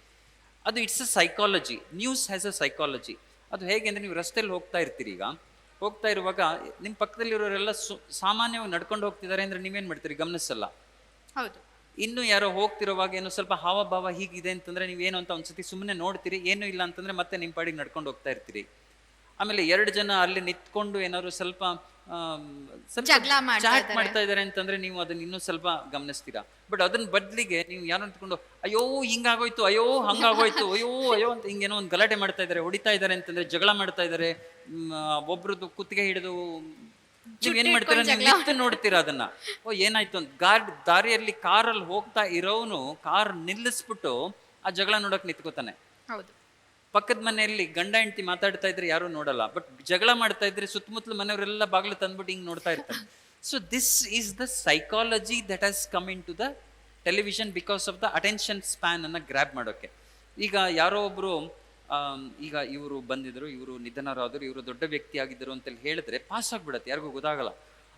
ಅದು it's a psychology news has a psychology ಅದು ಹೇಗೆ ಅಂದರೆ ನೀವು ರಸ್ತೆಯಲ್ಲಿ ಹೋಗ್ತಾ ಇರ್ತೀರಿ ಈಗ. ಹೋಗ್ತಾ ಇರುವಾಗ ನಿಮ್ಮ ಪಕ್ಕದಲ್ಲಿರೋರೆಲ್ಲ ಸು ಸಾಮಾನ್ಯವಾಗಿ ನಡ್ಕೊಂಡು ಹೋಗ್ತಿದ್ದಾರೆ ಅಂದರೆ ನೀವೇನು ಮಾಡ್ತೀರಿ? ಗಮನಿಸಲ್ಲ. ಹೌದು. ಇನ್ನು ಯಾರೋ ಹೋಗ್ತಿರುವಾಗ ಏನೋ ಸ್ವಲ್ಪ ಹಾವಭಾವ ಹೀಗಿದೆ ಅಂತಂದ್ರೆ ನೀವೇನು ಅಂತ ಒಂದ್ಸತಿ ಸುಮ್ಮನೆ ನೋಡ್ತೀರಿ ಏನೂ ಇಲ್ಲ ಅಂತಂದರೆ ಮತ್ತೆ ನಿಮ್ಮ ಪಾಡಿಗೆ ನಡ್ಕೊಂಡು ಹೋಗ್ತಾ ಇರ್ತೀರಿ. ಆಮೇಲೆ ಎರಡು ಜನ ಅಲ್ಲಿ ನಿಂತ್ಕೊಂಡು ಏನಾದ್ರು ಸ್ವಲ್ಪ ಚಾಟ್ ಮಾಡ್ತಾ ಇದ್ದಾರೆ. ಅಂತಂದ್ರೆ ನೀವು ಅದನ್ನ ಇನ್ನೂ ಸ್ವಲ್ಪ ಗಮನಿಸ್ತೀರಾ? ಬಟ್ ಅದನ್ನ ಬದಲಿಗೆ ನೀವು ಯಾರು ನಿಂತ್ಕೊಂಡು ಅಯ್ಯೋ ಹಿಂಗಾಗೋಯ್ತು ಅಯ್ಯೋ ಹಂಗಾಗೋಯ್ತು ಅಯ್ಯೋ ಅಯ್ಯೋ ಅಂತ ಹಿಂಗೇನೋ ಒಂದು ಗಲಾಟೆ ಮಾಡ್ತಾ ಇದಾರೆ ಹೊಡಿತಾ ಇದ್ದಾರೆ ಅಂತಂದ್ರೆ ಜಗಳ ಮಾಡ್ತಾ ಇದಾರೆ ಒಬ್ರದ್ದು ಕುತ್ತಿಗೆ ಹಿಡಿದು ನೀವ್ ಏನ್ ಮಾಡ್ತೀರಾ? ನೀವು ನಿಂತು ನೋಡ್ತೀರಾ ಅದನ್ನ? ಓ ಏನಾಯ್ತು ಅಂತ ಗಾರ್ಡ್ ದಾರಿಯಲ್ಲಿ ಕಾರಲ್ಲಿ ಹೋಗ್ತಾ ಇರೋನು ಕಾರ್ ನಿಲ್ಲಿಸ್ಬಿಟ್ಟು ಆ ಜಗಳ ನೋಡಕ್ ನಿಂತ್ಕೋತಾನೆ. ಹೌದು. ಪಕ್ಕದ ಮನೆಯಲ್ಲಿ ಗಂಡ ಹೆಂಡತಿ ಮಾತಾಡ್ತಾ ಇದ್ರೆ ಯಾರು ನೋಡಲ್ಲ. ಬಟ್ ಜಗಳ ಮಾಡ್ತಾ ಇದ್ರೆ ಸುತ್ತಮುತ್ತಲ ಮನೆಯವರೆಲ್ಲ ಬಾಗಿಲು ತಂದ್ಬಿಟ್ಟು ಹಿಂಗೆ ನೋಡ್ತಾ ಇರ್ತಾರೆ. So this is the psychology that has come in to the television because of the attention span ಅನ್ನ ಗ್ರ್ಯಾಬ್ ಮಾಡೋಕ್ಕೆ ಈಗ ಯಾರೋ ಒಬ್ರು ಈಗ ಇವರು ಬಂದಿದ್ರು, ಇವರು ನಿಧನರಾದರು, ಇವರು ದೊಡ್ಡ ವ್ಯಕ್ತಿ ಆಗಿದ್ದರು ಅಂತೇಳಿ ಹೇಳಿದ್ರೆ ಪಾಸ್ ಆಗ್ಬಿಡತ್ತೆ, ಯಾರಿಗೂ ಗೊತ್ತಾಗಲ್ಲ.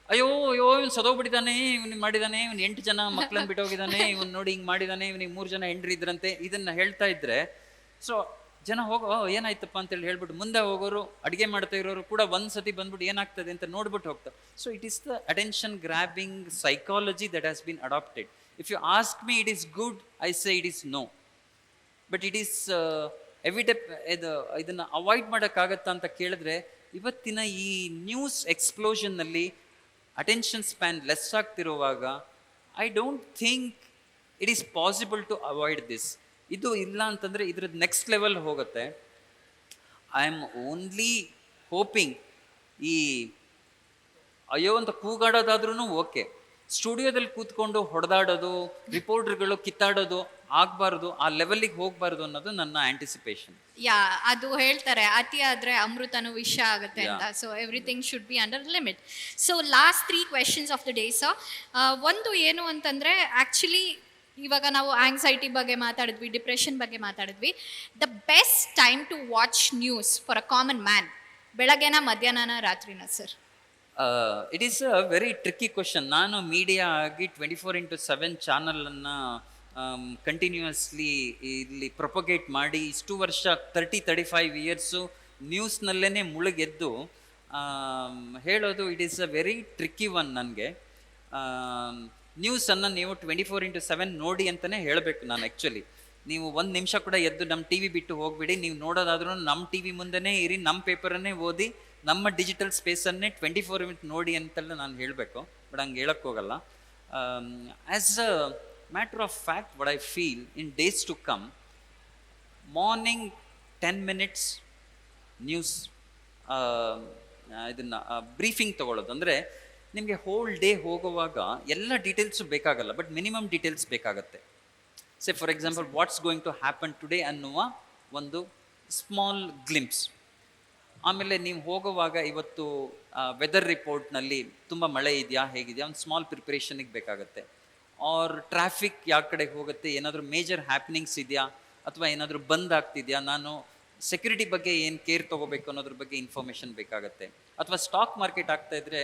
ಅಯ್ಯೋ ಅಯ್ಯೋ, ಇವ್ನು ಸದೋಗ್ಬಿಟ್ಟಿದ್ದಾನೆ, ಇವ್ನು ಮಾಡಿದಾನೆ, ಇವ್ನು ಎಂಟು ಜನ ಮಕ್ಕಳನ್ನ ಬಿಟ್ಟೋಗಿದ್ದಾನೆ, ಇವ್ನು ನೋಡಿ ಹಿಂಗೆ ಮಾಡಿದಾನೆ, ಇವ್ನಿಗೆ ಮೂರು ಜನ ಹೆಂಡ್ರಿ ಇದ್ರಂತೆ ಇದನ್ನ ಹೇಳ್ತಾ ಇದ್ರೆ ಸೊ ಜನ ಹೋಗೋ "ಓ, ಏನಾಯ್ತಪ್ಪ ಅಂತೇಳಿ ಹೇಳ್ಬಿಟ್ಟು ಮುಂದೆ ಹೋಗೋರು ಅಡುಗೆ ಮಾಡ್ತಾ ಇರೋರು ಕೂಡ ಒಂದು ಸತಿ ಬಂದ್ಬಿಟ್ಟು ಏನಾಗ್ತದೆ ಅಂತ ನೋಡ್ಬಿಟ್ಟು ಹೋಗ್ತಾರೆ. So it is the attention grabbing psychology that has been adapted if you ask me it is good I say it is no but it is ಎವಿಡೆ ಇದು ಇದನ್ನು ಅವಾಯ್ಡ್ ಮಾಡೋಕ್ಕಾಗತ್ತಾ ಅಂತ ಕೇಳಿದ್ರೆ ಇವತ್ತಿನ ಈ ನ್ಯೂಸ್ ಎಕ್ಸ್ಪ್ಲೋಷನ್ನಲ್ಲಿ attention span less ಆಗ್ತಿರುವಾಗ I don't think it is possible to avoid this ಇದು ಇಲ್ಲ ಅಂತಂದರೆ ಇದ್ರದ್ದು ನೆಕ್ಸ್ಟ್ ಲೆವೆಲ್ ಹೋಗುತ್ತೆ. ಐ ಆಮ್ ಓನ್ಲಿ ಹೋಪಿಂಗ್ ಈ ಅಯ್ಯೋ ಅಂತ ಕೂಗಾಡೋದಾದ್ರೂ ಓಕೆ ಸ್ಟುಡಿಯೋದಲ್ಲಿ ಕೂತ್ಕೊಂಡು ಹೊಡೆದಾಡೋದು ರಿಪೋರ್ಟರ್ಗಳು ಕಿತ್ತಾಡೋದು ಆಗ್ಬಾರ್ದು ಆ ಲೆವೆಲ್ಗೆ ಹೋಗ್ಬಾರ್ದು ಅನ್ನೋದು ನನ್ನ ಆಂಟಿಸಿಪೇಷನ್ ಯಾ ಅದು ಹೇಳ್ತಾರೆ ಅತಿ ಆದ್ರೆ ಅಮೃತನು ವಿಷ ಆಗುತ್ತೆ ಅಂತ. So everything should be under limit so last three questions of the day sir ಒಂದು ಏನು ಅಂತಂದ್ರೆ ಆಕ್ಚುಲಿ ಇವಾಗ ನಾವು ಆಂಗ್ಸೈಟಿ ಬಗ್ಗೆ ಮಾತಾಡಿದ್ವಿ ಡಿಪ್ರೆಷನ್ ಬಗ್ಗೆ ಮಾತಾಡಿದ್ವಿ. The best time to watch news for a common man ಬೆಳಗ್ಗೆನ, ಮಧ್ಯಾಹ್ನನ, ರಾತ್ರಿನ sir it is a very tricky question ನಾನು ಮೀಡಿಯಾ ಆಗಿ ಟ್ವೆಂಟಿ ಫೋರ್ ಇಂಟು ಸೆವೆನ್ ಚಾನಲನ್ನು ಕಂಟಿನ್ಯೂಯಸ್ಲಿ ಇಲ್ಲಿ ಪ್ರೊಪೊಗೇಟ್ ಮಾಡಿ ಇಷ್ಟು ವರ್ಷ ತರ್ಟಿ ತರ್ಟಿ ಫೈವ್ ಇಯರ್ಸು ನ್ಯೂಸ್ನಲ್ಲೇ ಮುಳುಗೆದ್ದು ಹೇಳೋದು it is a very tricky one ನನಗೆ. ನ್ಯೂಸನ್ನು ನೀವು ಟ್ವೆಂಟಿ ಫೋರ್ ಇಂಟು ಸೆವೆನ್ ನೋಡಿ ಅಂತಲೇ ಹೇಳಬೇಕು ನಾನು ಆ್ಯಕ್ಚುಲಿ ನೀವು ಒಂದು ನಿಮಿಷ ಕೂಡ ಎದ್ದು ನಮ್ಮ ಟಿ ವಿ ಬಿಟ್ಟು ಹೋಗ್ಬಿಡಿ, ನೀವು ನೋಡೋದಾದ್ರೂ ನಮ್ಮ ಟಿ ವಿ ಮುಂದೆನೇ ಇರಿ ನಮ್ಮ ಪೇಪರನ್ನೇ ಓದಿ, ನಮ್ಮ ಡಿಜಿಟಲ್ ಸ್ಪೇಸನ್ನೇ ಟ್ವೆಂಟಿ ಫೋರ್ ಮಿನಿಟ್ ನೋಡಿ ಅಂತೆಲ್ಲ ನಾನು ಹೇಳಬೇಕು, ಬಟ್ ಹಂಗೆ ಹೇಳೋಕ್ಕೋಗಲ್ಲ as a matter of fact what I feel in days to come morning ten minutes news ಇದನ್ನು ಬ್ರೀಫಿಂಗ್ ತಗೊಳ್ಳೋದು. ಅಂದರೆ ನಿಮಗೆ ಹೋಲ್ ಡೇ ಹೋಗುವಾಗ ಎಲ್ಲ ಡೀಟೇಲ್ಸು ಬೇಕಾಗಲ್ಲ ಬಟ್ ಮಿನಿಮಮ್ ಡೀಟೇಲ್ಸ್ ಬೇಕಾಗತ್ತೆ. Say for example what's going to happen today ಅನ್ನುವ ಒಂದು ಸ್ಮಾಲ್ ಗ್ಲಿಂಪ್ಸ್ ಆಮೇಲೆ ನೀವು ಹೋಗುವಾಗ ಇವತ್ತು ವೆದರ್ ರಿಪೋರ್ಟ್ನಲ್ಲಿ ತುಂಬ ಮಳೆ ಇದೆಯಾ, ಹೇಗಿದೆಯಾ, ಒಂದು ಸ್ಮಾಲ್ ಪ್ರಿಪ್ರೇಷನಿಗೆ ಬೇಕಾಗುತ್ತೆ. ಆರ್ ಟ್ರಾಫಿಕ್ ಯಾವ ಕಡೆ ಹೋಗುತ್ತೆ, ಏನಾದರೂ ಮೇಜರ್ ಹ್ಯಾಪ್ನಿಂಗ್ಸ್ ಇದೆಯಾ, ಅಥವಾ ಏನಾದರೂ ಬಂದ್ ಆಗ್ತಿದೆಯಾ, ನಾನು ಸೆಕ್ಯೂರಿಟಿ ಬಗ್ಗೆ ಏನು ಕೇರ್ ತೊಗೋಬೇಕು ಅನ್ನೋದ್ರ ಬಗ್ಗೆ ಇನ್ಫಾರ್ಮೇಷನ್ ಬೇಕಾಗುತ್ತೆ. ಅಥವಾ ಸ್ಟಾಕ್ ಮಾರ್ಕೆಟ್ ಆಗ್ತಾ ಇದ್ರೆ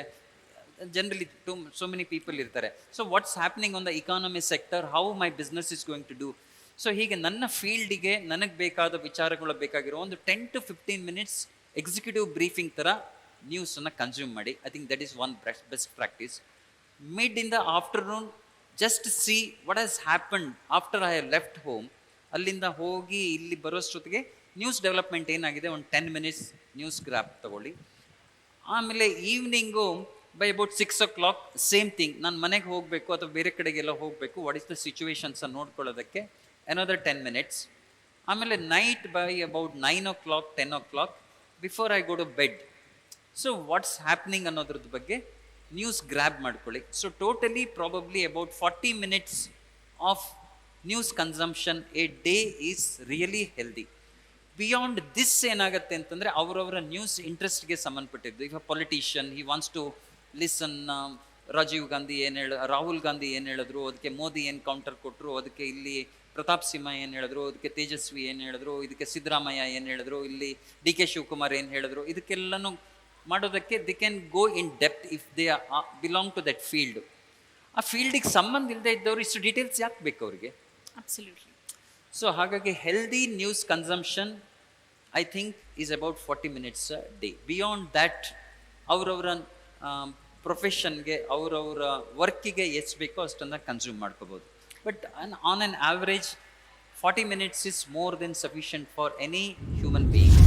generally to so many people ಇರ್ತಾರೆ. So what's happening on the economy sector how my business is going to do so ಹೀಗೆ ನನ್ನ ಫೀಲ್ಡಿಗೆ ನನಗೆ ಬೇಕಾದ ವಿಚಾರಗಳು ಬೇಕಾಗಿರೋ ಒಂದು ten to fifteen minutes executive briefing ಥರ ನ್ಯೂಸನ್ನು ಕನ್ಸ್ಯೂಮ್ ಮಾಡಿ. I think that is one best practice mid in the afternoon just see what has happen after I have left home ಅಲ್ಲಿಂದ ಹೋಗಿ ಇಲ್ಲಿ ಬರೋಷ್ಟೊತ್ತಿಗೆ ನ್ಯೂಸ್ ಡೆವಲಪ್ಮೆಂಟ್ ಏನಾಗಿದೆ? ಒಂದು ಟೆನ್ ಮಿನಿಟ್ಸ್ ನ್ಯೂಸ್ ಗ್ರಾಪ್ ತಗೊಳ್ಳಿ. ಆಮೇಲೆ evening by about six o'clock same thing ನಾನು ಮನೆಗೆ ಹೋಗಬೇಕು ಅಥವಾ ಬೇರೆ ಕಡೆಗೆಲ್ಲ ಹೋಗಬೇಕು ವಾಟ್ ಇಸ್ ದ ಸಿಚುವೇಶನ್ಸನ್ನು ನೋಡ್ಕೊಳ್ಳೋದಕ್ಕೆ ಅನದರ್ ಟೆನ್ ಮಿನಿಟ್ಸ್ ಆಮೇಲೆ night by about nine o'clock ten o'clock before I go to bed so what's happening ಅನ್ನೋದ್ರದ್ದು ಬಗ್ಗೆ ನ್ಯೂಸ್ ಗ್ರ್ಯಾಬ್ ಮಾಡ್ಕೊಳ್ಳಿ. So totally probably about forty minutes of news consumption a day is really healthy beyond this ಏನಾಗುತ್ತೆ ಅಂತಂದರೆ, ಅವರವರ news ಇಂಟ್ರೆಸ್ಟ್ಗೆ ಸಂಬಂಧಪಟ್ಟಿದ್ದು. ಈಗ politician he wants to listen Rajiv Gandhi ಏನು ಹೇಳ ರಾಹುಲ್ ಗಾಂಧಿ ಏನು ಹೇಳಿದ್ರು ಅದಕ್ಕೆ ಮೋದಿ ಏನು ಕೌಂಟರ್ ಕೊಟ್ಟರು ಅದಕ್ಕೆ ಇಲ್ಲಿ ಪ್ರತಾಪ್ ಸಿಂಹ ಏನು ಹೇಳಿದ್ರು ಅದಕ್ಕೆ ತೇಜಸ್ವಿ ಏನು ಹೇಳಿದ್ರು ಇದಕ್ಕೆ ಸಿದ್ದರಾಮಯ್ಯ ಏನು ಹೇಳಿದ್ರು ಇಲ್ಲಿ ಡಿ ಕೆ ಶಿವಕುಮಾರ್ ಏನು ಹೇಳಿದ್ರು ಇದಕ್ಕೆಲ್ಲನೂ ಮಾಡೋದಕ್ಕೆ they can go in depth if they belong to that field ಆ ಫೀಲ್ಡಿಗೆ ಸಂಬಂಧ ಇಲ್ಲದೆ ಇದ್ದವ್ರು ಇಷ್ಟು ಡೀಟೇಲ್ಸ್ ಯಾಕೆ ಬೇಕು ಅವರಿಗೆ? ಅಬ್ಸಲ್ಯೂಟ್ಲಿ ಸೊ ಹಾಗಾಗಿ healthy news consumption I think is about forty minutes day beyond that ಅವರವರ ಪ್ರೊಫೆಷನ್ಗೆ ಅವರವರ ವರ್ಕಿಗೆ ಎಷ್ಟು ಬೇಕೋ ಅಷ್ಟನ್ನು ಕನ್ಸ್ಯೂಮ್ ಮಾಡ್ಕೋಬೋದು. But on on on average forty minutes is more than sufficient for any human being